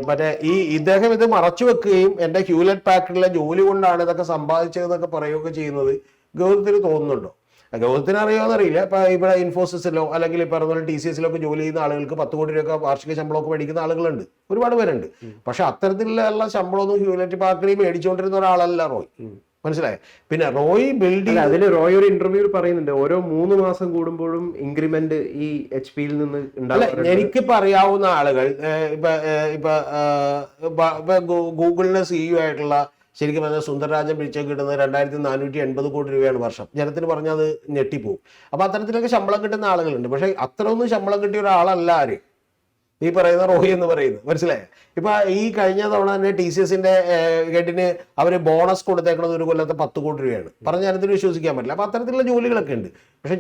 മറ്റേ ഈ ഇദ്ദേഹം ഇത് മറച്ചു വെക്കുകയും എന്റെ ഹ്യൂലറ്റ് പാക്കറ്റിലെ ജോലി കൊണ്ടാണ് ഇതൊക്കെ സമ്പാദിച്ചതെന്നൊക്കെ പറയുകയൊക്കെ ചെയ്യുന്നത് ഗൗതത്തിന് തോന്നുന്നുണ്ടോ? ഗൗതത്തിന് അറിയാമെന്നറിയില്ല ഇപ്പൊ ഇവിടെ ഇൻഫോസിസിലോ അല്ലെങ്കിൽ ഈ പറഞ്ഞ പോലെ ടി സി എസിലോ ഒക്കെ ജോലി ചെയ്യുന്ന ആളുകൾക്ക് പത്ത് കോടി രൂപ വാർഷിക ശമ്പളമൊക്കെ മേടിക്കുന്ന ആളുകളുണ്ട്. ഒരുപാട് പേരുണ്ട്. പക്ഷെ അത്തരത്തിലുള്ള ശമ്പളമൊന്നും ഹ്യൂലറ്റ് പാക്കറ്റിൽ മേടിച്ചുകൊണ്ടിരുന്ന ഒരാളല്ല റോയ്. മനസ്സിലായോ? പിന്നെ റോയ് ബിൽഡിംഗ്
അതിൽ റോയ് ഒരു ഇന്റർവ്യൂ പറയുന്നുണ്ട് ഓരോ മൂന്ന് മാസം കൂടുമ്പോഴും ഇൻക്രിമെന്റ് ഈ എച്ച് പിയിൽ നിന്ന്
ഉണ്ടാവും
എനിക്ക്
എനിക്കിപ്പോ അറിയാവുന്ന ആളുകൾ ഗൂഗിളിന്റെ ഇപ്പൊ ഗൂഗിളിന് സിഇഒ ആയിട്ടുള്ള ശരിക്കും പറഞ്ഞാൽ സുന്ദരരാജൻ പിടിച്ചൊക്കെ കിട്ടുന്നത് രണ്ടായിരത്തി നാനൂറ്റി എൺപത് കോടി രൂപയാണ് വർഷം. ജനത്തിന് പറഞ്ഞാൽ അത് ഞെട്ടിപ്പോവും. അപ്പൊ അത്തരത്തിലൊക്കെ ശമ്പളം കിട്ടുന്ന ആളുകളുണ്ട്. പക്ഷെ അത്ര ഒന്നും ശമ്പളം കിട്ടിയ ഒരാളല്ല ആര്? ഈ പറയുന്ന റോഹി എന്ന് പറയുന്നു. മനസ്സിലായോ? ഇപ്പൊ ഈ കഴിഞ്ഞ തവണ തന്നെ ടി സി എസിന്റെ ഗഡിന് അവർ ബോണസ് കൊടുത്തേക്കുന്നത് ഒരു കൊല്ലത്തെ പത്ത് കോടി രൂപയാണ്. പറഞ്ഞ കാര്യത്തിൽ വിശ്വസിക്കാൻ പറ്റില്ല. അപ്പൊ അത്തരത്തിലുള്ള ജോലികളൊക്കെ ഉണ്ട്. പക്ഷെ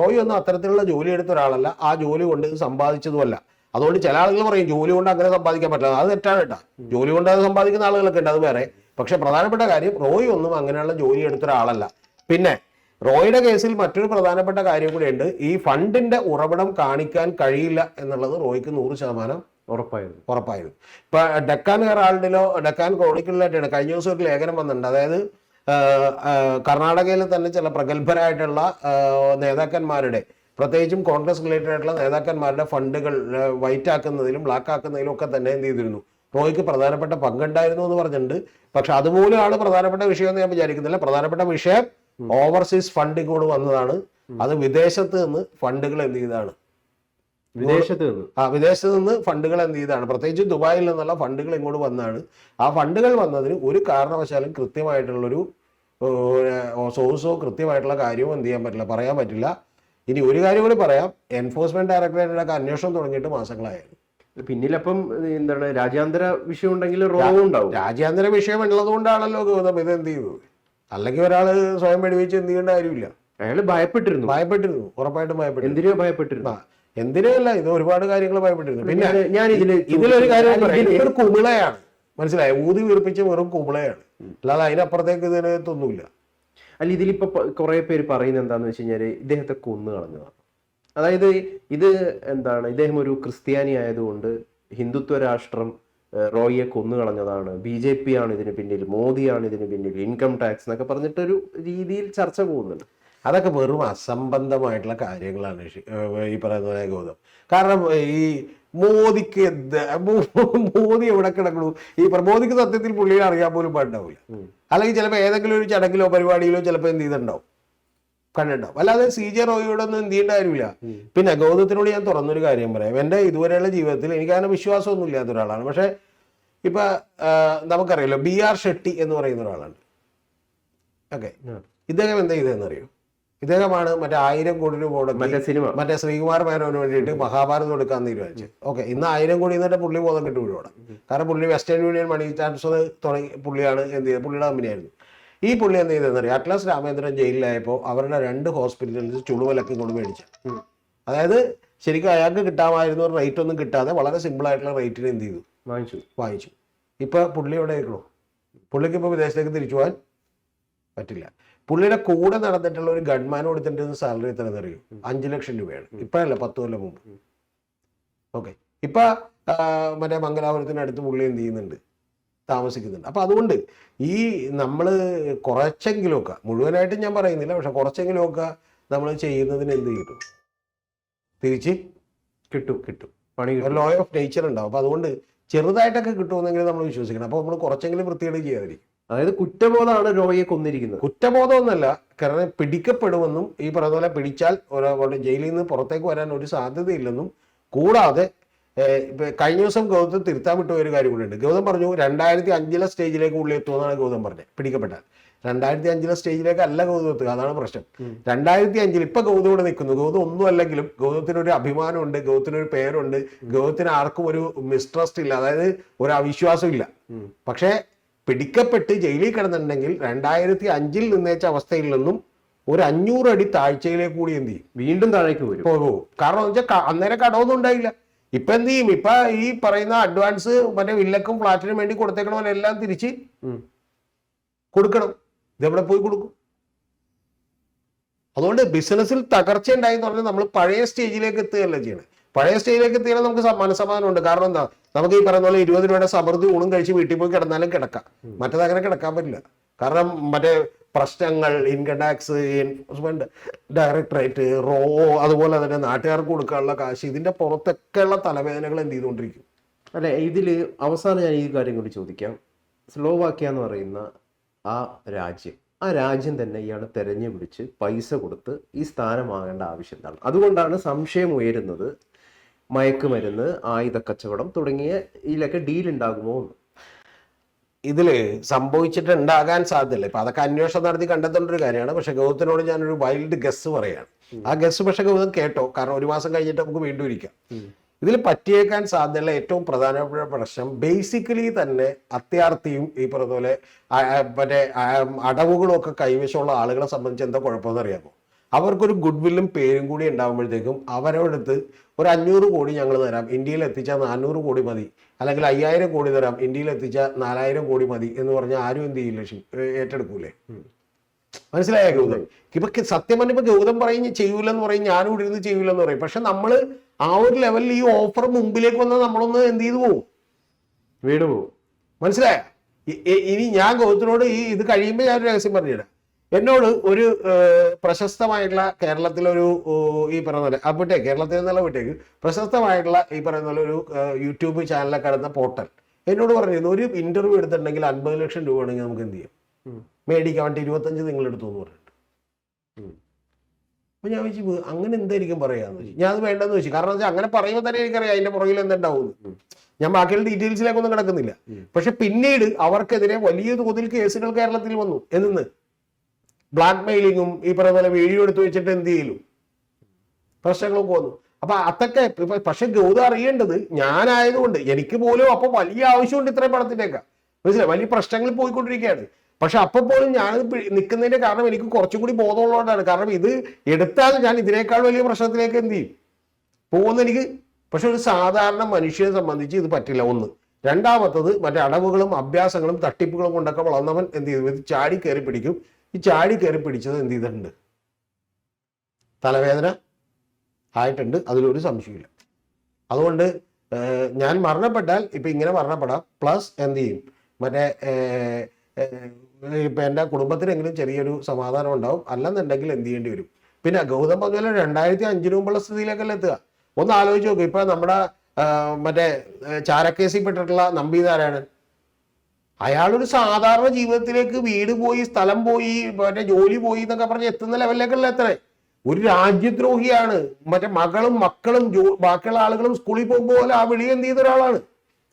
റോയി ഒന്നും അത്തരത്തിലുള്ള ജോലി എടുത്ത ഒരാളല്ല. ആ ജോലി കൊണ്ട് സമ്പാദിച്ചതുമല്ല. അതുകൊണ്ട് ചില ആളുകൾ പറയും ജോലി കൊണ്ട് അങ്ങനെ സമ്പാദിക്കാൻ പറ്റില്ല. അത് തെറ്റാണ് കേട്ടോ. ജോലി കൊണ്ട് അത് സമ്പാദിക്കുന്ന ആളുകളൊക്കെ ഉണ്ട് അത് വേറെ. പക്ഷെ പ്രധാനപ്പെട്ട കാര്യം റോയി ഒന്നും അങ്ങനെയുള്ള ജോലി എടുത്ത ഒരാളല്ല. പിന്നെ റോയുടെ കേസിൽ മറ്റൊരു പ്രധാനപ്പെട്ട കാര്യം കൂടിയുണ്ട്. ഈ ഫണ്ടിന്റെ ഉറവിടം കാണിക്കാൻ കഴിയില്ല എന്നുള്ളത് റോയ്ക്ക് നൂറ് ശതമാനം
ഉറപ്പായിരുന്നു.
ഉറപ്പായിരുന്നു. ഇപ്പൊ ഡെക്കാൻ ഹെറാൾഡിലോ ഡെക്കാൻ ക്രോണിക്കലിലായിട്ടാണ് കഴിഞ്ഞ ദിവസം ഒരു ലേഖനം വന്നിട്ടുണ്ട്. അതായത് കർണാടകയിൽ തന്നെ ചില പ്രഗത്ഭരായിട്ടുള്ള നേതാക്കന്മാരുടെ പ്രത്യേകിച്ചും കോൺഗ്രസ് റിലേറ്റഡ് ആയിട്ടുള്ള നേതാക്കന്മാരുടെ ഫണ്ടുകൾ വൈറ്റ് ആക്കുന്നതിലും ബ്ലാക്ക് ആക്കുന്നതിലും ഒക്കെ തന്നെ എന്ത് ചെയ്തിരുന്നു? റോയ്ക്ക് പ്രധാനപ്പെട്ട പങ്കുണ്ടായിരുന്നു എന്ന് പറഞ്ഞിട്ടുണ്ട്. പക്ഷെ അതുപോലെയാണ് പ്രധാനപ്പെട്ട വിഷയം എന്ന് ഞാൻ വിചാരിക്കുന്നില്ല. പ്രധാനപ്പെട്ട വിഷയം ഓവർസീസ് ഫണ്ടിങ് കൂടെ വന്നതാണ്. അത് വിദേശത്ത് നിന്ന് ഫണ്ടുകൾ എന്ത് ചെയ്താണ്
വിദേശത്ത് നിന്ന്?
ആ വിദേശത്ത് നിന്ന് ഫണ്ടുകൾ എന്ത് ചെയ്താണ് പ്രത്യേകിച്ച് ദുബായിൽ നിന്നുള്ള ഫണ്ടുകൾ ഇങ്ങോട്ട് വന്നാണ് ആ ഫണ്ടുകൾ വന്നതിന് ഒരു കാരണവശാലും കൃത്യമായിട്ടുള്ള ഒരു സോഴ്സോ കൃത്യമായിട്ടുള്ള കാര്യവും എന്ത് ചെയ്യാൻ പറ്റില്ല പറയാൻ പറ്റില്ല. ഇനി ഒരു കാര്യം കൂടി പറയാം. എൻഫോഴ്സ്മെന്റ് ഡയറക്ടറേറ്റിനൊക്കെ അന്വേഷണം തുടങ്ങിയിട്ട് മാസങ്ങളായിരുന്നു.
പിന്നിലപ്പം എന്താണ് രാജ്യാന്തര വിഷയം ഉണ്ടെങ്കിൽ റോവും ഉണ്ടാവും.
രാജ്യാന്തര വിഷയം ഉള്ളത് കൊണ്ടാണല്ലോ ഗൗതം ഇത് എന്ത് ചെയ്തത്. അല്ലെങ്കിൽ ഒരാൾ സ്വയം വെടിവെച്ച് എന്ത് ചെയ്യേണ്ട കാര്യമില്ല.
അയാൾ ഭയപ്പെട്ടിരുന്നു.
ഭയപ്പെട്ടിരുന്നു. ഉറപ്പായിട്ടും ഭയപ്പെട്ടിരുന്നു.
എന്തിനോ ഭയപ്പെട്ടിരുന്നു?
എന്തിനല്ല ഇത് ഒരുപാട് കാര്യങ്ങൾ ഭയപ്പെട്ടിരുന്നു. പിന്നെ
ഞാൻ- ഇതിൽ
ഇതിലൊരു കാര്യം ഇതൊരു കുമിളയാണ്. മനസ്സിലായോ? ഊതി വീർപ്പിച്ച വെറും കുമിളയാണ്. അല്ലാതെ അതിനപ്പുറത്തേക്ക് ഇതിനകത്തൊന്നുമില്ല
അല്ല ഇതിലിപ്പോ കുറെ പേര് പറയുന്നത് എന്താന്ന് വെച്ച് കഴിഞ്ഞാൽ ഇദ്ദേഹത്തെ കൊന്നു കളഞ്ഞതാണ്. അതായത് ഇത് എന്താണ്? ഇദ്ദേഹം ഒരു ക്രിസ്ത്യാനി ആയതുകൊണ്ട് ഹിന്ദുത്വ രാഷ്ട്രം റോയിയെ കൊന്നുകളഞ്ഞതാണ്. ബി ജെ പി ആണ് ഇതിന് പിന്നിൽ മോദിയാണ് ഇതിന് പിന്നിൽ ഇൻകം ടാക്സ് എന്നൊക്കെ പറഞ്ഞിട്ടൊരു രീതിയിൽ ചർച്ച പോകുന്നുണ്ട്.
അതൊക്കെ വെറും അസംബന്ധമായിട്ടുള്ള കാര്യങ്ങളാണ് ഈ പറയുന്ന പോലെ ഗൗതം. കാരണം ഈ മോദിക്ക് എന്ത് മോദി എവിടെ കിടക്കണു? ഈ മോദിക്ക് സത്യത്തിൽ പുള്ളിയെ അറിയാൻ പോലും പാടുണ്ടാവില്ല അല്ലെങ്കിൽ ചിലപ്പോൾ ഏതെങ്കിലും ഒരു ചടങ്ങിലോ പരിപാടിയിലോ ചിലപ്പോൾ എന്ത് ചെയ്തിട്ടുണ്ടാവും. കണ്ടിട്ടുണ്ടാവും. അല്ലാതെ സി ജെ റോയിയോട് ഒന്നും എന്ത് ചെയ്യേണ്ട കാര്യമില്ല പിന്നെ ഗൗതത്തിനോട് ഞാൻ തുറന്നൊരു കാര്യം പറയാം. എന്റെ ഇതുവരെയുള്ള ജീവിതത്തിൽ എനിക്ക് അങ്ങനെ വിശ്വാസമൊന്നും ഇല്ലാത്ത ഒരാളാണ്. പക്ഷേ ഇപ്പൊ നമുക്കറിയാലോ ബി ആർ ഷെട്ടി എന്ന് പറയുന്ന ഒരാളാണ് ഓക്കെ. ഇദ്ദേഹം എന്താ ചെയ്തതെന്നറിയോ? ഇദ്ദേഹമാണ് മറ്റേ ആയിരം കോടി രൂപ
മറ്റേ സിനിമ.
മറ്റേ ശ്രീകുമാർ മേനോന് വേണ്ടിയിട്ട് മഹാഭാരതം എടുക്കാൻ തീരുമാനിച്ചു ഓക്കെ. ഇന്ന് ആയിരം കോടി എന്നിട്ട് പുള്ളി ബോധം കിട്ടും ഇവിടെ. കാരണം പുള്ളി വെസ്റ്റേൺ യൂണിയൻ മണി ട്രാൻസ്ഫർ തുടങ്ങി പുള്ളിയാണ് എന്ത് ചെയ്തത്? പുള്ളിയുടെ കമ്പനിയായിരുന്നു ഈ പുള്ളി എന്ത് ചെയ്തതെന്നറിയോ അറ്റ്ലാസ് രാമേന്ദ്രൻ ജയിലിലായപ്പോൾ അവരുടെ രണ്ട് ഹോസ്പിറ്റലിൽ ചുളുവലക്കി കൊണ്ട് മേടിച്ചു. അതായത് ശരിക്കും അയാൾക്ക് കിട്ടാമായിരുന്ന റേറ്റ് ഒന്നും കിട്ടാതെ വളരെ സിമ്പിൾ ആയിട്ടുള്ള റേറ്റിന് എന്ത് ചെയ്തു?
വാങ്ങിച്ചു.
വാങ്ങിച്ചു. ഇപ്പൊ പുള്ളി എവിടെ ആയിക്കണോ? പുള്ളിക്ക് ഇപ്പോൾ വിദേശത്തേക്ക് തിരിച്ചു പോകാൻ പറ്റില്ല. പുള്ളിയുടെ കൂടെ നടന്നിട്ടുള്ള ഒരു ഗൺമാൻ കൊടുത്തിട്ട് സാലറി എത്ര അറിയും? അഞ്ചു ലക്ഷം രൂപയാണ്. ഇപ്പഴല്ല പത്ത് കൊല്ലം മുമ്പ്? ഓക്കെ ഇപ്പൊ മറ്റേ മറ്റേ മംഗലാപുരത്തിനടുത്ത് പുള്ളി എന്ത് ചെയ്യുന്നുണ്ട്? താമസിക്കുന്നുണ്ട്. അപ്പോൾ അതുകൊണ്ട് ഈ നമ്മൾ കുറച്ചെങ്കിലുമൊക്കെ മുഴുവനായിട്ടും ഞാൻ പറയുന്നില്ല പക്ഷെ കുറച്ചെങ്കിലുമൊക്കെ നമ്മൾ ചെയ്യുന്നതിന് എന്ത് കിട്ടും? തിരിച്ച്
കിട്ടും
കിട്ടും.
പണി
ലോ ഓഫ് നേച്ചർ ഉണ്ടാവും. അപ്പോൾ അതുകൊണ്ട് ചെറുതായിട്ടൊക്കെ കിട്ടുമെന്നെങ്കിൽ നമ്മൾ വിശ്വസിക്കണം. അപ്പോൾ നമ്മൾ കുറച്ചെങ്കിലും വൃത്തികേട് ചെയ്യാതിരിക്കും.
അതായത് കുറ്റബോധമാണ് രോഗിയെ കൊന്നിരിക്കുന്നത്.
കുറ്റബോധമൊന്നുമല്ല. കാരണം പിടിക്കപ്പെടുമെന്നും ഈ പറയുന്ന പോലെ പിടിച്ചാൽ ഒരാളുടെ ജയിലിൽ നിന്ന് പുറത്തേക്ക് വരാൻ ഒരു സാധ്യതയില്ലെന്നും കൂടാതെ കഴിഞ്ഞ ദിവസം ഗൗതം തിരുത്താൻ വിട്ട ഒരു കാര്യം കൂടെ ഉണ്ട് ഗൗതം പറഞ്ഞു രണ്ടായിരത്തി അഞ്ചിലെ സ്റ്റേജിലേക്ക് ഉള്ളിൽ എത്തുമെന്നാണ് ഗൗതം പറഞ്ഞത്. പിടിക്കപ്പെട്ടാൽ രണ്ടായിരത്തി അഞ്ചിലെ സ്റ്റേജിലേക്ക് അല്ല ഗൗതം എത്തുക. അതാണ് പ്രശ്നം. രണ്ടായിരത്തി അഞ്ചിൽ ഇപ്പൊ ഗൗതം ഇവിടെ നിൽക്കുന്നു. ഗൗതം ഒന്നും അല്ലെങ്കിലും ഗൗതത്തിന് ഒരു അഭിമാനമുണ്ട് ഗൗതത്തിന് ഒരു പേരുണ്ട് ഗൗതത്തിന് ആർക്കും ഒരു മിസ്ട്രസ്റ്റ് ഇല്ല. അതായത് ഒരു അവിശ്വാസം ഇല്ല. പക്ഷേ പിടിക്കപ്പെട്ട് ജയിലിൽ കിടന്നിട്ടുണ്ടെങ്കിൽ രണ്ടായിരത്തി അഞ്ചിൽ നിന്നേച്ച അവസ്ഥയിൽ നിന്നും ഒരു അഞ്ഞൂറ് അടി താഴ്ചയിലേക്ക് കൂടി എന്ത് ചെയ്യും?
വീണ്ടും താഴേക്ക്
പോകും. കാരണം എന്ന് വെച്ചാൽ അന്നേരം കടമൊന്നും ഉണ്ടായില്ല. ഇപ്പൊ എന്ത് ചെയ്യും? ഇപ്പൊ ഈ പറയുന്ന അഡ്വാൻസ് മറ്റേ വില്ലക്കും ഫ്ലാറ്റിനും വേണ്ടി കൊടുത്തേക്കണവനെല്ലാം തിരിച്ച്. കൊടുക്കണം. ഇതെവിടെ പോയി കൊടുക്കും? അതുകൊണ്ട് ബിസിനസ്സിൽ തകർച്ച ഉണ്ടായി എന്ന് പറഞ്ഞാൽ നമ്മൾ പഴയ സ്റ്റേജിലേക്ക് എത്തുകയല്ല ചെയ്യണം. പഴയ സ്റ്റേജിലേക്ക് എത്തിയാൽ നമുക്ക് മനസ്സമാധാനം ഉണ്ട് കാരണം എന്താ? നമുക്ക് ഈ പറയുന്ന പോലെ ഇരുപത് രൂപയുടെ സമൃദ്ധി ഊണും കഴിച്ച് വീട്ടിൽ പോയി കിടന്നാലും കിടക്കാം. മറ്റേത് അങ്ങനെ കിടക്കാൻ പറ്റില്ല. കാരണം മറ്റേ പ്രശ്നങ്ങൾ ഇൻകം ടാക്സ് എൻഫോഴ്സ്മെന്റ് ഡയറക്ടറേറ്റ് റോ അതുപോലെ തന്നെ നാട്ടുകാർക്ക് കൊടുക്കാനുള്ള കാശ് ഇതിന്റെ പുറത്തൊക്കെയുള്ള തലവേദനകൾ എന്ത് ചെയ്തുകൊണ്ടിരിക്കും?
അല്ലെ ഇതിൽ അവസാനം ഞാൻ ഈ കാര്യം കൂടി ചോദിക്കാം. സ്ലോവാക്യ എന്ന് പറയുന്ന ആ രാജ്യം ആ രാജ്യം തന്നെ ഇയാൾ തെരഞ്ഞു പിടിച്ച് പൈസ കൊടുത്ത് ഈ സ്ഥാനമാകേണ്ട ആവശ്യം എന്താണ്? അതുകൊണ്ടാണ് സംശയം ഉയരുന്നത്. മയക്കുമരുന്ന് ആയുധ കച്ചവടം തുടങ്ങിയ ഇതിലൊക്കെ ഡീൽ ഉണ്ടാകുമോ എന്ന്.
ഇതിൽ സംഭവിച്ചിട്ടുണ്ടാകാൻ സാധ്യതയില്ല. ഇപ്പൊ അതൊക്കെ അന്വേഷണം നടത്തി കണ്ടെത്തേണ്ട ഒരു കാര്യമാണ്. പക്ഷെ ഗൗതത്തിനോട് ഞാനൊരു വൈൽഡ് ഗസ് പറയാണ്. ആ ഗസ് പക്ഷെ ഗൗതം കേട്ടോ. കാരണം ഒരു മാസം കഴിഞ്ഞിട്ട് നമുക്ക് വീണ്ടും ഇരിക്കാം. ഇതിൽ പറ്റിയേക്കാൻ സാധ്യതയുള്ള ഏറ്റവും പ്രധാനപ്പെട്ട പ്രശ്നം ബേസിക്കലി തന്നെ അത്യാർത്ഥിയും ഈ പറഞ്ഞ പോലെ മറ്റേ അടവുകളും ഒക്കെ കൈവശമുള്ള ആളുകളെ സംബന്ധിച്ച് എന്താ കുഴപ്പമെന്ന് അറിയാമോ? അവർക്കൊരു ഗുഡ് വില്ലും പേരും കൂടി ഉണ്ടാകുമ്പോഴത്തേക്കും അവരോടടുത്ത് ഒരു അഞ്ഞൂറ് കോടി ഞങ്ങൾ തരാം. ഇന്ത്യയിൽ എത്തിച്ചാൽ നാനൂറ് കോടി മതി. അല്ലെങ്കിൽ അയ്യായിരം കോടി തരാം. ഇന്ത്യയിൽ എത്തിച്ചാൽ നാലായിരം കോടി മതി എന്ന് പറഞ്ഞാൽ ആരും എന്ത് ചെയ്യില്ല ഏറ്റെടുക്കൂലേ? മനസ്സിലായ ഗൗതം? ഇപ്പൊ സത്യം പറഞ്ഞപ്പോ ഗൗതം പറയും ചെയ്യൂലെന്ന് പറയും. ഞാനും ഇവിടെ ഇരുന്ന് ചെയ്യൂലെന്ന് പറയും. പക്ഷെ നമ്മൾ ആ ഒരു ലെവലിൽ ഈ ഓഫർ മുമ്പിലേക്ക് വന്നാൽ നമ്മളൊന്ന് എന്ത് ചെയ്തു പോവും?
വീട് പോവും.
മനസ്സിലായ? ഇനി ഞാൻ ഗൗതത്തിനോട് ഈ ഇത് കഴിയുമ്പോൾ ഞാൻ ഒരു രഹസ്യം പറഞ്ഞുതരാം. എന്നോട് ഒരു പ്രശസ്തമായിട്ടുള്ള കേരളത്തിലൊരു ഈ പറയുന്ന പോലെ ആ വിട്ടേ കേരളത്തിൽ നിന്നുള്ള വിട്ടേക്ക് പ്രശസ്തമായിട്ടുള്ള ഈ പറയുന്ന പോലെ ഒരു യൂട്യൂബ് ചാനലിലൊക്കെ കടന്ന പോർട്ടൽ. എന്നോട് പറഞ്ഞിരുന്നു ഒരു ഇന്റർവ്യൂ എടുത്തിട്ടുണ്ടെങ്കിൽ അൻപത് ലക്ഷം രൂപ ആണെങ്കിൽ നമുക്ക് എന്ത് ചെയ്യാം. മേടിക്കാൻ വേണ്ടി ഇരുപത്തഞ്ച് നിങ്ങൾ എടുത്തു എന്ന് പറഞ്ഞിട്ട്. അപ്പൊ ഞാൻ വെച്ചു അങ്ങനെ എന്തായിരിക്കും പറയാന്ന്? വെച്ചു ഞാൻ അത് വേണ്ടെന്ന് വെച്ചു കാരണം വെച്ചാൽ അങ്ങനെ പറയുമ്പോൾ തന്നെ എനിക്കറിയാം അതിന്റെ പുറകിൽ എന്തുണ്ടാവും ഞാൻ ബാക്കിയുള്ള ഡീറ്റെയിൽസിലേക്കൊന്നും കിടക്കുന്നില്ല. പക്ഷെ പിന്നീട് അവർക്കെതിരെ വലിയ തോതിൽ കേസുകൾ കേരളത്തിൽ വന്നു. എന്ന് ബ്ലാക്ക് മെയിലിങ്ങും ഈ പറയുന്ന പോലെ വീഡിയോ എടുത്തു വെച്ചിട്ട് എന്ത് ചെയ്യലും? പ്രശ്നങ്ങളും പോകുന്നു. അപ്പൊ അതൊക്കെ പക്ഷെ ഗൗതം അറിയേണ്ടത് ഞാനായതുകൊണ്ട് എനിക്ക് പോലും അപ്പൊ വലിയ ആവശ്യമുണ്ട് ഇത്രയും പണത്തിന്റെയൊക്കെ. മനസ്സിലായി? വലിയ പ്രശ്നങ്ങളിൽ പോയിക്കൊണ്ടിരിക്കുകയാണ്. പക്ഷെ അപ്പൊ പോലും ഞാൻ നിൽക്കുന്നതിന്റെ കാരണം എനിക്ക് കുറച്ചും കൂടി ബോധമുള്ളതുകൊണ്ടാണ്. കാരണം ഇത് എടുത്താൽ ഞാൻ ഇതിനേക്കാൾ വലിയ പ്രശ്നത്തിലേക്ക് എന്ത് ചെയ്യും? പോകുന്ന എനിക്ക് പക്ഷെ ഒരു സാധാരണ മനുഷ്യനെ സംബന്ധിച്ച് ഇത് പറ്റില്ല. ഒന്ന്. രണ്ടാമത്തത് മറ്റേ അടവുകളും അഭ്യാസങ്ങളും തട്ടിപ്പുകളും കൊണ്ടൊക്കെ വളർന്നവൻ എന്ത് ചെയ്തു ഇത് ചാടി കയറി പിടിക്കും. ഈ ചാടി കയറി പിടിച്ചത് എന്ത് ചെയ്തിട്ടുണ്ട്? തലവേദന ആയിട്ടുണ്ട് അതിലൊരു സംശയമില്ല അതുകൊണ്ട് ഞാൻ മരണപ്പെട്ടാൽ ഇപ്പം ഇങ്ങനെ മരണപ്പെടാം. പ്ലസ് എന്ത് ചെയ്യും? മറ്റേ ഇപ്പം എന്റെ കുടുംബത്തിനെങ്കിലും ചെറിയൊരു സമാധാനം ഉണ്ടാവും. അല്ലെന്നുണ്ടെങ്കിൽ എന്ത് ചെയ്യേണ്ടി വരും? പിന്നെ ഗൗതം പറഞ്ഞ രണ്ടായിരത്തി അഞ്ചിന് മുമ്പുള്ള സ്ഥിതിയിലേക്കല്ല എത്തുക? ഒന്ന് ആലോചിച്ച് നോക്കും. ഇപ്പം നമ്മുടെ മറ്റേ ചാരക്കേസിൽ പെട്ടിട്ടുള്ള നമ്പീനാരായണൻ അയാളൊരു സാധാരണ ജീവിതത്തിലേക്ക് വീട് പോയി സ്ഥലം പോയി മറ്റേ ജോലി പോയി എന്നൊക്കെ പറഞ്ഞ് എത്തുന്ന ലെവലിലേക്കല്ല എത്ര ഒരു രാജ്യദ്രോഹിയാണ്. മറ്റേ മകളും മക്കളും ബാക്കിയുള്ള ആളുകളും സ്കൂളിൽ പോകുമ്പോൾ പോലെ ആ വിളി എന്ത് ചെയ്ത ഒരാളാണ്.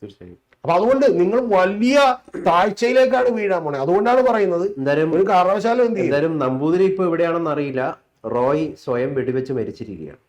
തീർച്ചയായും.
അപ്പൊ അതുകൊണ്ട് നിങ്ങൾ വലിയ താഴ്ചയിലേക്കാണ് വീഴാൻ പോണേ. അതുകൊണ്ടാണ് പറയുന്നത്
എന്തായാലും
ഒരു കാരണവശാലും എന്ത് ചെയ്യും?
എന്തായാലും നമ്പൂതിരി ഇപ്പൊ എവിടെയാണെന്ന് അറിയില്ല. റോയ് സ്വയം വെടിവെച്ച് മരിച്ചിരിക്കുകയാണ്.